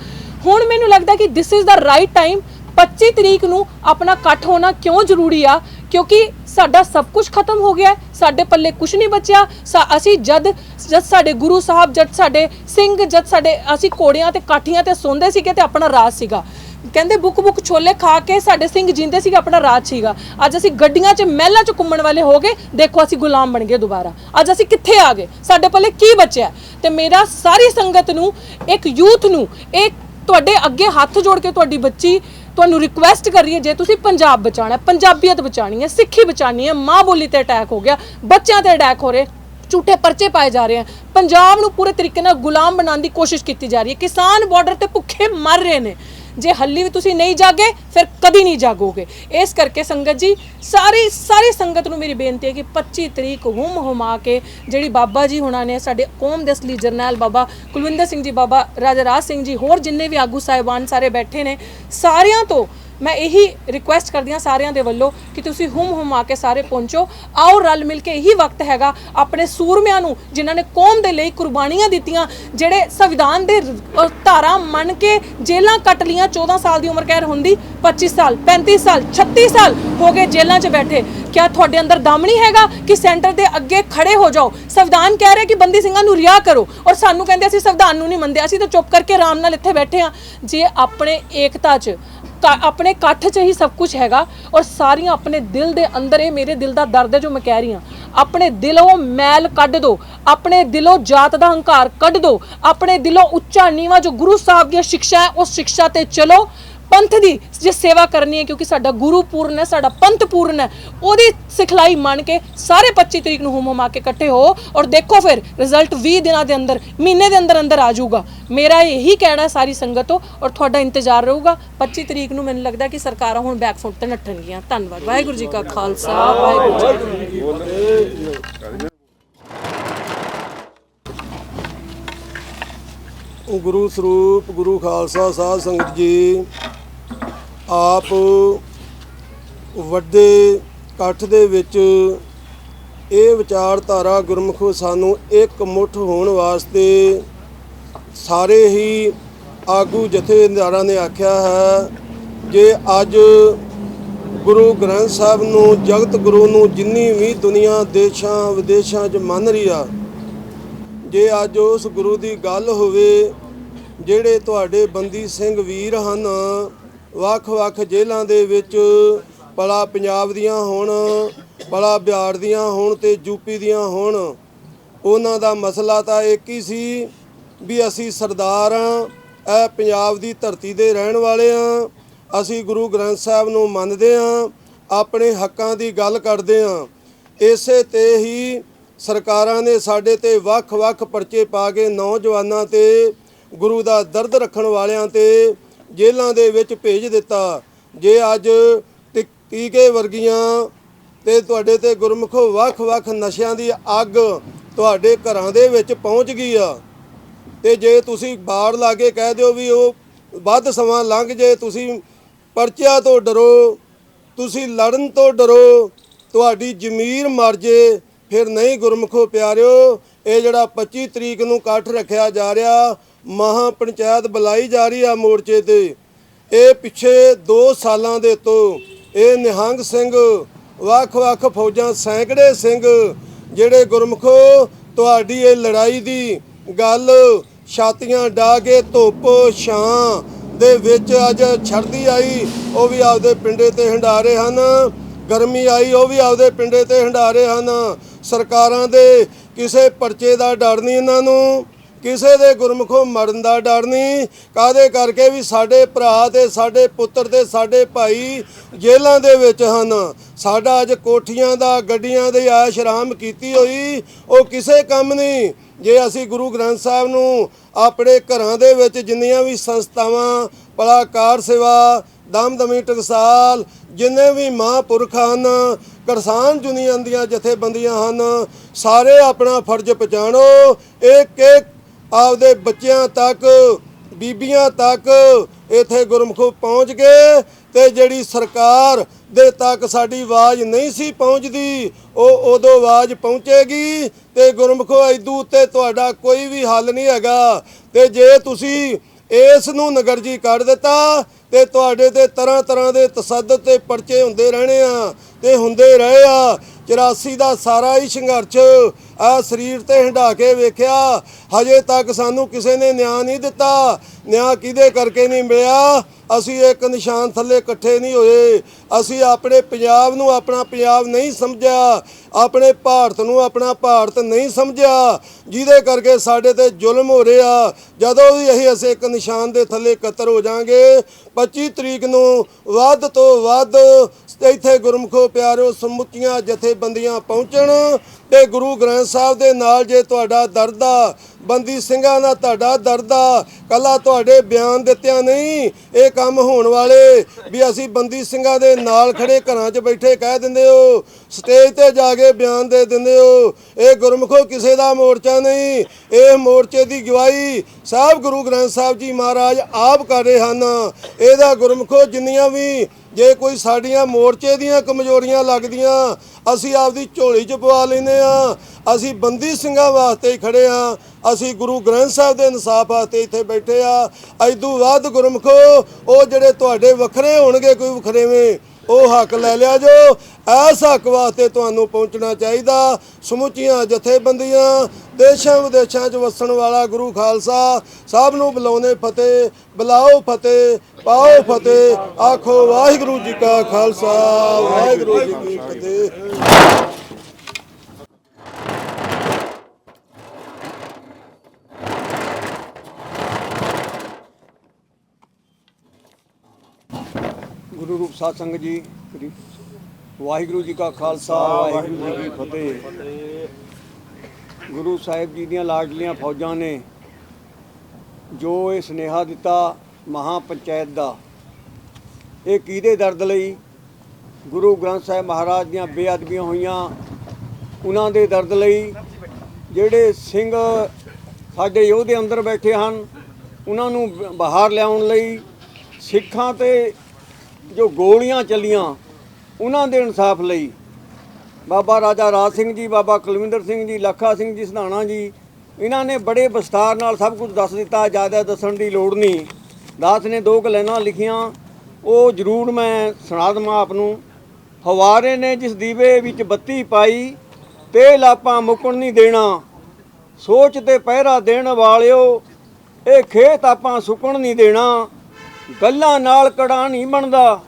ਹੁਣ ਮੈਨੂੰ ਲੱਗਦਾ ਕਿ this is the right time 25 ਤਰੀਕ ਨੂੰ ਆਪਣਾ ਇਕੱਠ ਹੋਣਾ ਕਿਉਂ ਜ਼ਰੂਰੀ ਆ? ਕਿਉਂਕਿ ਸਾਡਾ ਸਭ ਕੁਝ ਖਤਮ ਹੋ ਗਿਆ, ਸਾਡੇ ਪੱਲੇ ਕੁਝ ਨਹੀਂ ਬਚਿਆ। ਸਾ- ਅਸੀਂ ਜਦ ਜਦ ਸਾਡੇ ਗੁਰੂ ਸਾਹਿਬ, ਜਦ ਸਾਡੇ ਸਿੰਘ, ਜਦ ਸਾਡੇ, ਅਸੀਂ ਕੋੜਿਆਂ ਤੇ ਕਾਠੀਆਂ ਤੇ ਸੌਂਦੇ ਸੀਗੇ ਤੇ ਆਪਣਾ ਰਾਜ ਸੀਗਾ। ਕਹਿੰਦੇ ਬੁੱਕ ਬੁੱਕ ਛੋਲੇ ਖਾ ਕੇ ਸਾਡੇ ਸਿੰਘ ਜਿੰਦੇ ਸੀਗੇ, ਆਪਣਾ ਰਾਜ ਸੀਗਾ। ਅੱਜ ਅਸੀਂ ਗੱਡੀਆਂ 'ਚ ਮਹਿਲਾਂ 'ਚ ਘੁੰਮਣ ਵਾਲੇ ਹੋ ਗਏ, ਦੇਖੋ ਅਸੀਂ ਗੁਲਾਮ ਬਣ ਗਏ ਦੁਬਾਰਾ। ਅੱਜ ਅਸੀਂ ਕਿੱਥੇ ਆ ਗਏ? ਸਾਡੇ ਪੱਲੇ ਕੀ ਬਚਿਆ? ਤੇ ਮੇਰਾ ਸਾਰੀ ਸੰਗਤ ਨੂੰ, ਇੱਕ ਯੂਥ ਨੂੰ, ਇੱਕ ਤੁਹਾਡੇ ਅੱਗੇ ਹੱਥ ਜੋੜ ਕੇ ਤੁਹਾਡੀ ਬੱਚੀ ਤੁਹਾਨੂੰ ਰਿਕੁਐਸਟ ਕਰ ਰਹੀ ਹੈ, ਜੇ ਤੁਸੀਂ ਪੰਜਾਬ ਬਚਾਉਣਾ ਪੰਜਾਬੀਅਤ ਬਚਾਣੀ ਹੈ, ਸਿੱਖੀ ਬਚਾਣੀ ਹੈ, ਮਾਂ ਬੋਲੀ ਤੇ ਅਟੈਕ ਹੋ ਗਿਆ, ਬੱਚਿਆਂ ਤੇ ਅਟੈਕ ਹੋ ਰਹੇ, ਝੂਠੇ ਪਰਚੇ ਪਾਏ ਜਾ ਰਹੇ ਹਨ ਪੰਜਾਬ ਨੂੰ ਪੂਰੇ ਤਰੀਕੇ ਨਾਲ ਗੁਲਾਮ ਬਣਾਉਣ ਦੀ ਕੋਸ਼ਿਸ਼ ਕੀਤੀ ਜਾ ਰਹੀ ਹੈ। ਕਿਸਾਨ ਬਾਰਡਰ ਤੇ ਭੁੱਖੇ ਮਰ ਰਹੇ ਨੇ। ਜੇ ਹੱਲੀ ਵੀ ਤੁਸੀਂ ਨਹੀਂ ਜਾਗੇ, ਫਿਰ ਕਦੀ ਨਹੀਂ ਜਾਗੋਗੇ। ਇਸ ਕਰਕੇ ਸੰਗਤ ਜੀ, ਸਾਰੀ ਸਾਰੀ ਸੰਗਤ ਨੂੰ ਮੇਰੀ ਬੇਨਤੀ ਹੈ ਕਿ 25 ਤਰੀਕ ਹੁਮ ਹੁਮਾ ਕੇ ਜਿਹੜੀ ਬਾਬਾ ਜੀ ਹੁਣਾਂ ਨੇ ਸਾਡੇ ਕੌਮ ਦੇ ਅਸਲੀ ਜਰਨੈਲ ਬਾਬਾ ਕੁਲਵਿੰਦਰ ਸਿੰਘ ਜੀ, ਬਾਬਾ ਰਾਜਾ ਰਾਜ ਸਿੰਘ ਜੀ, ਹੋਰ ਜਿੰਨੇ ਵੀ ਆਗੂ ਸਾਹਿਬਾਨ ਸਾਰੇ ਬੈਠੇ ਨੇ, ਸਾਰਿਆਂ ਤੋਂ ਮੈਂ ਇਹੀ ਰਿਕੁਐਸਟ ਕਰਦੀ ਹਾਂ ਸਾਰਿਆਂ ਦੇ ਵੱਲੋਂ ਕਿ ਤੁਸੀਂ ਹੁਮ ਹੁਮ ਆ ਕੇ ਸਾਰੇ ਪਹੁੰਚੋ। ਆਓ ਰਲ ਮਿਲ ਕੇ ਇਹੀ ਵਕਤ ਹੈਗਾ ਆਪਣੇ ਸੂਰਮਿਆਂ ਨੂੰ, ਜਿਨ੍ਹਾਂ ਨੇ ਕੌਮ ਦੇ ਲਈ ਕੁਰਬਾਨੀਆਂ ਦਿੱਤੀਆਂ, ਜਿਹੜੇ ਸੰਵਿਧਾਨ ਦੇ ਰ- ਧਾਰਾ ਮੰਨ ਕੇ ਜੇਲ੍ਹਾਂ ਕੱਟ ਲੀਆਂ 14 ਸਾਲ ਦੀ ਉਮਰ ਕੈਦ ਹੁੰਦੀ 25 ਸਾਲ 35 ਸਾਲ 36 ਸਾਲ ਹੋ ਗਏ ਜੇਲ੍ਹਾਂ 'ਚ ਬੈਠੇ। ਕਿਆ ਤੁਹਾਡੇ ਅੰਦਰ ਦਮ ਨਹੀਂ ਹੈਗਾ ਕਿ ਸੈਂਟਰ ਦੇ ਅੱਗੇ ਖੜੇ ਹੋ ਜਾਓ? ਸੰਵਿਧਾਨ ਕਹਿ ਰਿਹਾ ਕਿ ਬੰਦੀ ਸਿੰਘਾਂ ਨੂੰ ਰਿਹਾ ਕਰੋ ਔਰ ਸਾਨੂੰ ਕਹਿੰਦੇ ਅਸੀਂ ਸੰਵਿਧਾਨ ਨੂੰ ਨਹੀਂ ਮੰਨਦੇ, ਅਸੀਂ ਤਾਂ ਚੁੱਪ ਕਰਕੇ ਆਰਾਮ ਨਾਲ ਇੱਥੇ ਬੈਠੇ ਆ ਜੇ ਆਪਣੇ ਏਕਤਾ 'ਚ ਆਪਣੇ ਇਕੱਠ 'ਚ ਹੀ ਸਭ ਕੁਝ ਹੈਗਾ ਔਰ ਸਾਰੀਆਂ ਆਪਣੇ ਦਿਲ ਦੇ ਅੰਦਰ ਇਹ ਮੇਰੇ ਦਿਲ ਦਾ ਦਰਦ ਹੈ ਜੋ ਮੈਂ ਕਹਿ ਰਹੀ ਹਾਂ। ਆਪਣੇ ਦਿਲੋਂ ਮੈਲ ਕੱਢ ਦੋ, ਆਪਣੇ ਦਿਲੋਂ ਜਾਤ ਦਾ ਹੰਕਾਰ ਕੱਢ ਦੋ, ਆਪਣੇ ਦਿਲੋਂ ਉੱਚਾ ਨੀਵਾ ਜੋ ਗੁਰੂ ਸਾਹਿਬ ਦੀਆਂ ਸਿੱਖਿਆ ਹੈ, ਉਸ ਸਿੱਖਿਆ ਤੇ ਚਲੋ। ਪੰਥ ਦੀ ਜੇ ਸੇਵਾ ਕਰਨੀ ਹੈ, ਕਿਉਂਕਿ ਸਾਡਾ ਗੁਰੂ ਪੂਰਨ ਹੈ, ਸਾਡਾ ਪੰਥ ਪੂਰਨ ਹੈ, ਉਹਦੀ ਸਿਖਲਾਈ ਮੰਨ ਕੇ ਸਾਰੇ 25 ਤਰੀਕ ਨੂੰ ਹੁਮ ਹੁਮਾ ਕੇ ਇਕੱਠੇ ਹੋ ਔਰ ਦੇਖੋ ਫਿਰ ਰਿਜ਼ਲਟ 20 ਦਿਨਾਂ ਦੇ ਅੰਦਰ, ਮਹੀਨੇ ਦੇ ਅੰਦਰ ਅੰਦਰ ਆ ਜਾਊਗਾ। ਮੇਰਾ ਇਹੀ ਕਹਿਣਾ ਹੈ ਸਾਰੀ ਸੰਗਤੋਂ ਔਰ ਤੁਹਾਡਾ ਇੰਤਜ਼ਾਰ ਰਹੂਗਾ। 25 ਤਰੀਕ ਨੂੰ ਮੈਨੂੰ ਲੱਗਦਾ ਕਿ ਸਰਕਾਰਾਂ ਹੁਣ ਬੈਕਫੁੱਟ ਤੇ ਨੱਠਣਗੀਆਂ। ਧੰਨਵਾਦ। ਵਾਹਿਗੁਰੂ ਜੀ ਕਾ ਖਾਲਸਾ। ਵਾਹਿਗੁਰੂ ਜੀ ਕੀ ਗੁਰੂ ਸਰੂਪ, ਗੁਰੂ ਖਾਲਸਾ, ਸਾਧ ਸੰਗਤ ਜੀ। ਆਪ ਵੱਡੇ ਇਕੱਠ ਦੇ ਵਿੱਚ ਇਹ ਵਿਚਾਰਧਾਰਾ ਗੁਰਮੁਖੋ ਸਾਨੂੰ ਇੱਕ ਮੁੱਠ ਹੋਣ ਵਾਸਤੇ ਸਾਰੇ ਹੀ ਆਗੂ ਜਥੇਦਾਰਾਂ ਨੇ ਆਖਿਆ ਹੈ ਜੇ ਅੱਜ ਗੁਰੂ ਗ੍ਰੰਥ ਸਾਹਿਬ ਨੂੰ, ਜਗਤ ਗੁਰੂ ਨੂੰ ਜਿੰਨੀ ਵੀ ਦੁਨੀਆ ਦੇਸ਼ਾਂ ਵਿਦੇਸ਼ਾਂ 'ਚ ਮੰਨ ਰਹੀ ਆ, ਜੇ ਅੱਜ ਉਸ ਗੁਰੂ ਦੀ ਗੱਲ ਹੋਵੇ ਜਿਹੜੇ ਤੁਹਾਡੇ ਬੰਦੀ ਸਿੰਘ ਵੀਰ ਹਨ ਵੱਖ-ਵੱਖ ਜੇਲ੍ਹਾਂ ਦੇ ਵਿੱਚ ਭਲਾ ਪੰਜਾਬ ਦੀਆਂ ਹੋਣ, ਭਲਾ ਬਿਹਾਰ ਦੀਆਂ ਹੋਣ ਤੇ ਯੂਪੀ ਦੀਆਂ ਹੋਣ। ਉਹਨਾਂ ਦਾ ਮਸਲਾ ਤਾਂ ਇੱਕ ਹੀ ਸੀ ਵੀ ਅਸੀਂ ਸਰਦਾਰ ਹਾਂ, ਇਹ ਪੰਜਾਬ ਦੀ ਧਰਤੀ ਦੇ ਰਹਿਣ ਵਾਲੇ ਹਾਂ। ਅਸੀਂ ਗੁਰੂ ਗ੍ਰੰਥ ਸਾਹਿਬ ਨੂੰ ਮੰਨਦੇ ਹਾਂ, ਆਪਣੇ ਹੱਕਾਂ ਦੀ ਗੱਲ ਕਰਦੇ ਹਾਂ। ਇਸੇ ਤੇ ਹੀ ਸਰਕਾਰਾਂ ਨੇ ਸਾਡੇ ਤੇ ਵੱਖ-ਵੱਖ ਪਰਚੇ ਪਾ ਕੇ ਨੌਜਵਾਨਾਂ ਤੇ ਗੁਰੂ ਦਾ ਦਰਦ ਰੱਖਣ ਵਾਲਿਆਂ ਤੇ ਜੇਲ੍ਹਾਂ ਦੇ ਵਿੱਚ ਭੇਜ ਦਿੱਤਾ। ਜੇ ਅੱਜ ਟੀ- ਟੀਕੇ ਵਰਗੀਆਂ ਤੇ ਤੁਹਾਡੇ ਤੇ ਗੁਰਮੁਖੋ ਵੱਖ-ਵੱਖ ਨਸ਼ਿਆਂ ਦੀ ਅੱਗ ਤੁਹਾਡੇ ਘਰਾਂ ਦੇ ਵਿੱਚ ਪਹੁੰਚ ਗਈ ਆ, ਤੇ ਜੇ ਤੁਸੀਂ ਬਾੜ ਲਾ ਕੇ ਕਹਿ ਦਿਓ ਵੀ ਉਹ ਵੱਧ ਸਮਾਂ ਲੰਘ ਜੇ, ਤੁਸੀਂ ਪਰਚਿਆਂ ਤੋਂ ਡਰੋ, ਤੁਸੀਂ ਲੜਨ ਤੋਂ ਡਰੋ, ਤੁਹਾਡੀ ਜ਼ਮੀਰ ਮਰ ਜੇ, ਫਿਰ ਨਹੀਂ ਗੁਰਮੁਖੋ ਪਿਆਰਿਓ, ਇਹ ਜਿਹੜਾ 25 ਤਰੀਕ ਨੂੰ ਇਕੱਠ ਰੱਖਿਆ ਜਾ ਰਿਹਾ ਮਹਾ ਪੰਚਾਇਤ ਬੁਲਾਈ ਜਾ ਰਹੀ ਆ ਮੋਰਚੇ ਤੇ। ਇਹ ਪਿੱਛੇ 2 ਸਾਲਾਂ ਦੇ ਤੋਂ ਇਹ ਨਿਹੰਗ ਸਿੰਘ ਵੱਖ-ਵੱਖ ਫੌਜਾਂ, ਸੈਂਕੜੇ ਸਿੰਘ ਜਿਹੜੇ ਗੁਰਮੁਖੋ, ਤੁਹਾਡੀ ਇਹ ਲੜਾਈ ਦੀ ਗੱਲ ਛਾਤੀਆਂ ਡਾ ਕੇ ਧੁੱਪ ਛਾਂ ਦੇ ਵਿੱਚ ਅੱਜ ਛੜਦੀ ਆਈ, ਉਹ ਵੀ ਆਪਦੇ ਪਿੰਡੇ ਤੇ ਹੰਡਾਰੇ ਹਨ। ਗਰਮੀ ਆਈ, ਉਹ ਵੀ ਆਪਦੇ ਪਿੰਡੇ ਤੇ ਹੰਡਾਰੇ ਹਨ। ਸਰਕਾਰਾਂ ਦੇ ਕਿਸੇ ਪਰਚੇ ਦਾ ਡਰ ਨਹੀਂ ਇਹਨਾਂ ਨੂੰ। ਕਿਸੇ ਦੇ ਗੁਰਮੁਖੋਂ ਮਰਨ ਦਾ ਡਰ ਨਹੀਂ। ਕਾਦੇ ਕਰਕੇ ਵੀ ਸਾਡੇ ਭਰਾ ਤੇ ਸਾਡੇ ਪੁੱਤਰ ਤੇ ਸਾਡੇ ਭਾਈ ਜੇਲ੍ਹਾਂ ਦੇ ਵਿੱਚ ਹਨ। ਸਾਡਾ ਅੱਜ ਕੋਠੀਆਂ ਦਾ, ਗੱਡੀਆਂ ਦੀ ਐਸ਼ ਆਰਾਮ ਕੀਤੀ ਹੋਈ, ਉਹ ਕਿਸੇ ਕੰਮ ਨਹੀਂ। ਜੇ ਅਸੀਂ ਗੁਰੂ ਗ੍ਰੰਥ ਸਾਹਿਬ ਨੂੰ ਆਪਣੇ ਘਰਾਂ ਦੇ ਵਿੱਚ ਜਿੰਨੀਆਂ ਵੀ ਸੰਸਥਾਵਾਂ, ਪਲਾਕਾਰ ਸੇਵਾ, ਦਮਦਮੀ ਟਕਸਾਲ, ਜਿੰਨੇ ਵੀ ਮਹਾਂਪੁਰਖ ਹਨ ਕਿਸਾਨ ਯੂਨੀਅਨ ਦੀਆਂ ਜਥੇਬੰਦੀਆਂ ਹਨ, ਸਾਰੇ ਆਪਣਾ ਫਰਜ਼ ਪਛਾਣੋ। ਇੱਕ ਇੱਕ ਆਪਦੇ ਬੱਚਿਆਂ ਤੱਕ, ਬੀਬੀਆਂ ਤੱਕ ਇੱਥੇ ਗੁਰਮੁਖ ਪਹੁੰਚ ਗਏ ਤੇ ਜਿਹੜੀ ਸਰਕਾਰ ਦੇ ਤੱਕ ਸਾਡੀ ਆਵਾਜ਼ ਨਹੀਂ ਸੀ ਪਹੁੰਚਦੀ, ਉਹ ਉਦੋਂ ਆਵਾਜ਼ ਪਹੁੰਚੇਗੀ ਤੇ ਗੁਰਮੁਖੋ ਐਦੂ ਉੱਤੇ ਤੁਹਾਡਾ ਕੋਈ ਵੀ ਹੱਲ ਨਹੀਂ ਹੈਗਾ। ਤੇ ਜੇ ਤੁਸੀਂ ਇਸ ਨੂੰ ਨਗਰਜੀ ਕੱਢ ਦਿੱਤਾ ਤੇ ਤੁਹਾਡੇ ਤੇ ਤਰ੍ਹਾਂ ਤਰ੍ਹਾਂ ਦੇ ਤਸੱਦਦ ਤੇ ਪਰਚੇ ਹੁੰਦੇ ਰਹਿਣੇ ਆ ਤੇ ਹੁੰਦੇ ਰਹੇ ਆ। 84 ਦਾ ਸਾਰਾ ਹੀ ਸੰਘਰਸ਼ ਆ ਸਰੀਰ ਤੇ ਹੰਢਾ ਕੇ ਵੇਖਿਆ। ਹਜੇ ਤੱਕ ਸਾਨੂੰ ਕਿਸੇ ਨੇ ਨਿਆਂ ਨਹੀਂ ਦਿੱਤਾ, ਨਿਆਂ ਕਿਹਦੇ ਕਰਕੇ ਨਹੀਂ ਮਿਲਿਆ? ਅਸੀਂ ਇੱਕ ਨਿਸ਼ਾਨ ਥੱਲੇ ਇਕੱਠੇ ਨਹੀਂ ਹੋਏ। ਅਸੀਂ ਆਪਣੇ ਪੰਜਾਬ ਨੂੰ ਆਪਣਾ ਪੰਜਾਬ ਨਹੀਂ ਸਮਝਿਆ, ਆਪਣੇ ਭਾਰਤ ਨੂੰ ਆਪਣਾ ਭਾਰਤ ਨਹੀਂ ਸਮਝਿਆ। ਜਿਹਦੇ ਕਰਕੇ ਸਾਡੇ ਤੇ ਜ਼ੁਲਮ ਹੋ ਰਿਹਾ। ਜਦੋਂ ਵੀ ਅਸੀਂ ਅਸੀਂ ਇੱਕ ਨਿਸ਼ਾਨ ਦੇ ਥੱਲੇ ਇਕੱਤਰ ਹੋ ਜਾਾਂਗੇ 25 ਤਰੀਕ ਨੂੰ ਵੱਧ ਤੋਂ ਵੱਧ ਇੱਥੇ ਗੁਰਮਖੋ ਪਿਆਰਿਓ ਸਮੁੱਚੀਆਂ ਜਥੇਬੰਦੀਆਂ ਪਹੁੰਚਣ ਤੇ ਗੁਰੂ ਗ੍ਰੰਥ ਸਾਹਿਬ ਦੇ ਨਾਲ ਜੇ ਤੁਹਾਡਾ ਦਰਦ ਆ, ਬੰਦੀ ਸਿੰਘਾਂ ਦਾ ਤੁਹਾਡਾ ਦਰਦ ਆ, ਕੱਲਾ ਤੁਹਾਡੇ ਬਿਆਨ ਦਿੱਤਿਆਂ ਨਹੀਂ, ਇਹ ਕੰਮ ਹੋਣ ਵਾਲੇ, ਵੀ ਅਸੀਂ ਬੰਦੀ ਸਿੰਘਾਂ ਦੇ ਨਾਲ ਖੜੇ ਘਰਾਂ 'ਚ ਬੈਠੇ ਕਹਿ ਦਿੰਦੇ ਹੋ, ਸਟੇਜ ਤੇ ਜਾ ਕੇ ਬਿਆਨ ਦੇ ਦਿੰਦੇ ਹੋ, ਇਹ ਗੁਰਮਖੋ ਕਿਸੇ ਦਾ ਮੋਰਚਾ ਨਹੀਂ, ਇਹ ਮੋਰਚੇ ਦੀ ਗਵਾਹੀ ਸਾਹਿਬ ਗੁਰੂ ਗ੍ਰੰਥ ਸਾਹਿਬ ਜੀ ਮਹਾਰਾਜ ਆਪ ਕਰ ਰਹੇ ਹਨ, ਇਹਦਾ ਗੁਰਮਖੋ ਜਿੰਨੀਆਂ ਵੀ ਜੇ ਕੋਈ ਸਾਡੀਆਂ ਮੋਰਚੇ ਦੀਆਂ ਕਮਜ਼ੋਰੀਆਂ ਲੱਗਦੀਆਂ, ਅਸੀਂ ਆਪਦੀ ਝੋਲੀ 'ਚ ਪਵਾ ਲੈਨੇ ਆ ਅਸੀਂ ਬੰਦੀ ਸਿੰਘਾਂ ਵਾਸਤੇ ਹੀ ਖੜੇ ਆ ਅਸੀਂ ਗੁਰੂ ਗ੍ਰੰਥ ਸਾਹਿਬ ਦੇ ਇਨਸਾਫ ਵਾਸਤੇ ਇੱਥੇ ਬੈਠੇ ਆ ਐਦੂ ਵੱਧ ਗੁਰਮਖੋ, ਉਹ ਜਿਹੜੇ ਤੁਹਾਡੇ ਵੱਖਰੇ ਹੋਣਗੇ, ਕੋਈ ਵੱਖਰੇਵੇਂ ਉਹ ਹੱਕ ਲੈ ਲਿਆ ਜੋ। ਐਸ ਹੱਕ ਵਾਸਤੇ ਤੁਹਾਨੂੰ ਪਹੁੰਚਣਾ ਚਾਹੀਦਾ। ਸਮੁੱਚੀਆਂ ਜਥੇਬੰਦੀਆਂ, ਦੇਸ਼ਾਂ ਵਿਦੇਸ਼ਾਂ 'ਚ ਵਸਣ ਵਾਲਾ ਗੁਰੂ ਖਾਲਸਾ, ਸਭ ਨੂੰ ਬੁਲਾਉਨੇ ਫਤਿਹ, ਬੁਲਾਓ ਫਤਿਹ, ਪਾਓ ਫਤਿਹ। ਆਖੋ ਵਾਹਿਗੁਰੂ ਜੀ ਕਾ ਖਾਲਸਾ, ਵਾਹਿਗੁਰੂ ਜੀ ਕੀ ਫਤਿਹ ਗੁਰੂ ਰੂਪ ਸਾਧ ਸੰਗਤ ਜੀ ਵਾਹਿਗੁਰੂ ਜੀ ਕਾ ਖਾਲਸਾ ਵਾਹਿਗੁਰੂ ਜੀ ਕੀ ਫਤਿਹ। ਗੁਰੂ ਸਾਹਿਬ ਜੀ ਦੀਆਂ ਲਾਡਲੀਆਂ ਫੌਜਾਂ ਨੇ ਜੋ ਇਹ ਸੁਨੇਹਾ ਦਿੱਤਾ ਮਹਾ ਪੰਚਾਇਤ ਦਾ ਇਹ ਕਿਹਦੇ ਦਰਦ ਲਈ? ਗੁਰੂ ਗ੍ਰੰਥ ਸਾਹਿਬ ਮਹਾਰਾਜ ਦੀਆਂ ਬੇਅਦਬੀਆਂ ਹੋਈਆਂ ਉਹਨਾਂ ਦੇ ਦਰਦ ਲਈ ਜਿਹੜੇ ਸਿੰਘ ਸਾਡੇ ਯੋਧੇ ਅੰਦਰ ਬੈਠੇ ਹਨ ਉਹਨਾਂ ਨੂੰ ਬਾਹਰ ਲਿਆਉਣ ਲਈ ਸਿੱਖਾਂ ਤੇ ਜੋ ਗੋਲੀਆਂ ਚੱਲੀਆਂ, ਉਹਨਾਂ ਦੇ ਇਨਸਾਫ ਲਈ। ਬਾਬਾ ਰਾਜਾ ਰਾਜ ਸਿੰਘ ਜੀ, ਬਾਬਾ ਕੁਲਵਿੰਦਰ ਸਿੰਘ ਜੀ, ਲੱਖਾ ਸਿੰਘ ਜੀ, ਸਧਾਣਾ ਜੀ, ਇਹਨਾਂ ਨੇ ਬੜੇ ਵਿਸਤਾਰ ਨਾਲ ਸਭ ਕੁਝ ਦੱਸ ਦਿੱਤਾ, ਜ਼ਿਆਦਾ ਦੱਸਣ ਦੀ ਲੋੜ ਨਹੀਂ। ਦਾਸ ਨੇ ਦੋ ਕਲੈਨਾਂ ਲਿਖੀਆਂ, ਉਹ ਜ਼ਰੂਰ ਮੈਂ ਸੁਣਾ ਦੇਵਾਂ ਆਪ ਨੂੰ। ਹਵਾਰੇ ਨੇ ਜਿਸ ਦੀਵੇ ਵਿੱਚ ਬੱਤੀ ਪਾਈ, ਤੇਲ ਆਪਾਂ ਮੁੱਕਣ ਨਹੀਂ ਦੇਣਾ। ਸੋਚ ਤੇ ਪਹਿਰਾ ਦੇਣ ਵਾਲਿਓ, ਇਹ ਖੇਤ ਆਪਾਂ ਸੁੱਕਣ ਨਹੀਂ ਦੇਣਾ। ਗੱਲਾਂ ਨਾਲ ਕੜਾ ਨਹੀਂ ਬਣਦਾ,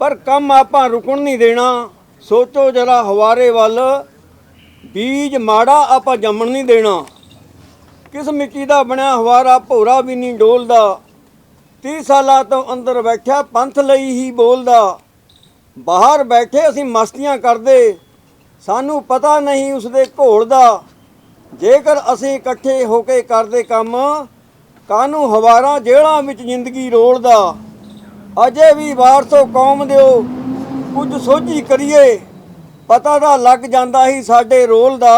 ਪਰ ਕੰਮ ਆਪਾਂ ਰੁਕਣ ਨਹੀਂ ਦੇਣਾ। ਸੋਚੋ ਜਰਾ ਹਵਾਰੇ ਵੱਲ, ਬੀਜ ਮਾੜਾ ਆਪਾਂ ਜੰਮਣ ਨਹੀਂ ਦੇਣਾ। ਕਿਸ ਮਿੱਟੀ ਦਾ ਬਣਿਆ ਹਵਾਰਾ ਭੋਰਾ ਵੀ ਨਹੀਂ ਡੋਲਦਾ। 30 ਸਾਲਾਂ ਤੋਂ ਅੰਦਰ ਬੈਠਿਆ ਪੰਥ ਲਈ ਹੀ ਬੋਲਦਾ। ਬਾਹਰ ਬੈਠੇ ਅਸੀਂ ਮਸਤੀਆਂ ਕਰਦੇ, ਸਾਨੂੰ ਪਤਾ ਨਹੀਂ ਉਸਦੇ ਘੋਲ ਦਾ। ਜੇਕਰ ਅਸੀਂ ਇਕੱਠੇ ਹੋ ਕੇ ਕਰਦੇ ਕੰਮ ਕਾਨੂੰ ਹਵਾਰਾ ਜੇਲ੍ਹਾਂ ਵਿੱਚ ਜ਼ਿੰਦਗੀ ਰੋਲਦਾ? ਅਜੇ ਵੀ ਵਾਰਸੋ ਕੌਮ ਦਿਓ, ਕੁਝ ਸੋਝੀ ਕਰੀਏ। ਪਤਾ ਤਾਂ ਲੱਗ ਜਾਂਦਾ ਹੀ ਸਾਡੇ ਰੋਲ ਦਾ।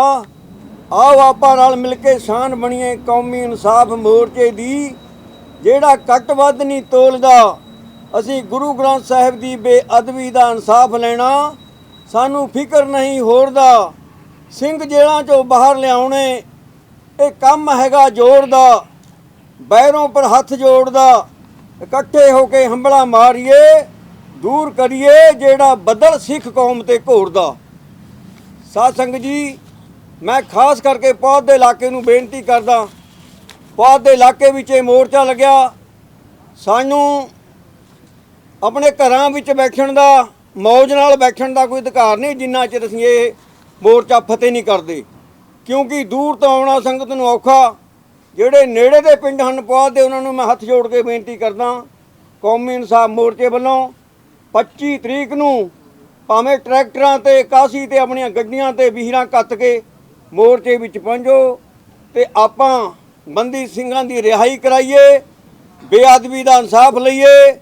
ਆਓ ਆਪਾਂ ਨਾਲ ਮਿਲ ਕੇ ਸ਼ਾਨ ਬਣੀਏ ਕੌਮੀ ਇਨਸਾਫ ਮੋਰਚੇ ਦੀ, ਜਿਹੜਾ ਕੱਟ ਵੱਧ ਨਹੀਂ ਤੋਲਦਾ। ਅਸੀਂ ਗੁਰੂ ਗ੍ਰੰਥ ਸਾਹਿਬ ਦੀ ਬੇਅਦਬੀ ਦਾ ਇਨਸਾਫ ਲੈਣਾ, ਸਾਨੂੰ ਫਿਕਰ ਨਹੀਂ ਹੋਰ ਦਾ ਸਿੰਘ ਜੇਲ੍ਹਾਂ ਚੋਂ ਬਾਹਰ ਲਿਆਉਣੇ, ਇਹ ਕੰਮ ਹੈਗਾ ਜ਼ੋਰ ਦਾ। ਬੈਰੋਂ ਪਰ ਹੱਥ ਜੋੜਦਾ, ਇਕੱਠੇ ਹੋ ਕੇ ਹੰਬਲਾ ਮਾਰੀਏ, ਦੂਰ ਕਰੀਏ ਜਿਹੜਾ ਬੱਦਲ ਸਿੱਖ ਕੌਮ ਤੇ ਘੋਰਦਾ ਸਾਧ ਸੰਗਤ ਜੀ, ਮੈਂ ਖਾਸ ਕਰਕੇ ਪੌਦ ਦੇ ਇਲਾਕੇ ਨੂੰ ਬੇਨਤੀ ਕਰਦਾ ਪੌਦ ਦੇ ਇਲਾਕੇ ਵਿੱਚ ਇਹ ਮੋਰਚਾ ਲੱਗਿਆ। ਸਾਨੂੰ ਆਪਣੇ ਘਰਾਂ ਵਿੱਚ ਬੈਠਣ ਦਾ, ਮੌਜ ਨਾਲ ਬੈਠਣ ਦਾ ਕੋਈ ਅਧਿਕਾਰ ਨਹੀਂ, ਜਿੰਨਾ ਚਿਰ ਅਸੀਂ ਇਹ ਮੋਰਚਾ ਫਤਿਹ ਨਹੀਂ ਕਰਦੇ। ਕਿਉਂਕਿ ਦੂਰ ਤੋਂ ਆਉਣਾ ਸੰਗਤ ਨੂੰ ਔਖਾ ਜਿਹੜੇ ਨੇੜੇ ਦੇ ਪਿੰਡ ਹਨ ਪੌਦ ਦੇ ਉਹਨਾਂ ਨੂੰ ਮੈਂ ਹੱਥ ਜੋੜ ਕੇ ਬੇਨਤੀ ਕਰਦਾ ਕੌਮੀ ਇਨਸਾਫ ਮੋਰਚੇ ਵੱਲੋਂ 25 ਤਰੀਕ ਨੂੰ ਭਾਵੇਂ ਟਰੈਕਟਰਾਂ ਤੇ, ਕਾਸੀ ਤੇ ਆਪਣੀਆਂ ਗੱਡੀਆਂ ਤੇ ਵੀਰਾਂ ਕੱਤ ਕੇ ਮੋਰਚੇ ਵਿੱਚ ਪਹੁੰਚੋ ਤੇ ਆਪਾਂ ਬੰਦੀ ਸਿੰਘਾਂ ਦੀ ਰਿਹਾਈ ਕਰਾਈਏ, ਬੇਅਦਬੀ ਦਾ ਇਨਸਾਫ ਲਈਏ,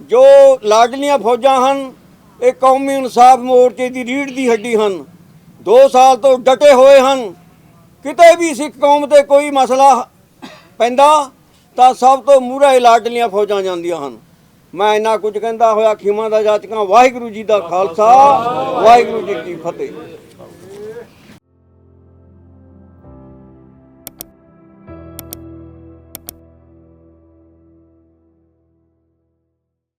ਜੋ ਲਾਡਲੀਆਂ ਫੌਜਾਂ ਹਨ, ਇਹ ਕੌਮੀ ਇਨਸਾਫ ਮੋਰਚੇ ਦੀ ਰੀੜ ਦੀ ਹੱਡੀ ਹਨ 2 ਸਾਲ ਤੋਂ ਡਟੇ ਹੋਏ ਹਨ। ਕਿਤੇ ਵੀ ਸਿੱਖ ਕੌਮ ਤੇ ਕੋਈ ਮਸਲਾ ਪੈਂਦਾ, ਤਾਂ ਸਭ ਤੋਂ ਮੂਹਰੇ ਲਾਡਲੀਆਂ ਫੌਜਾਂ ਜਾਂਦੀਆਂ ਹਨ। ਮੈਂ ਇੰਨਾ ਕੁਝ ਕਹਿੰਦਾ ਹੋਇਆ, ਖੀਮਾ ਦਾ ਜਾਚਕਾਂ ਵਾਹਿਗੁਰੂ ਜੀ ਦਾ ਖਾਲਸਾ, ਵਾਹਿਗੁਰੂ ਜੀ ਕੀ ਫਤਿਹ।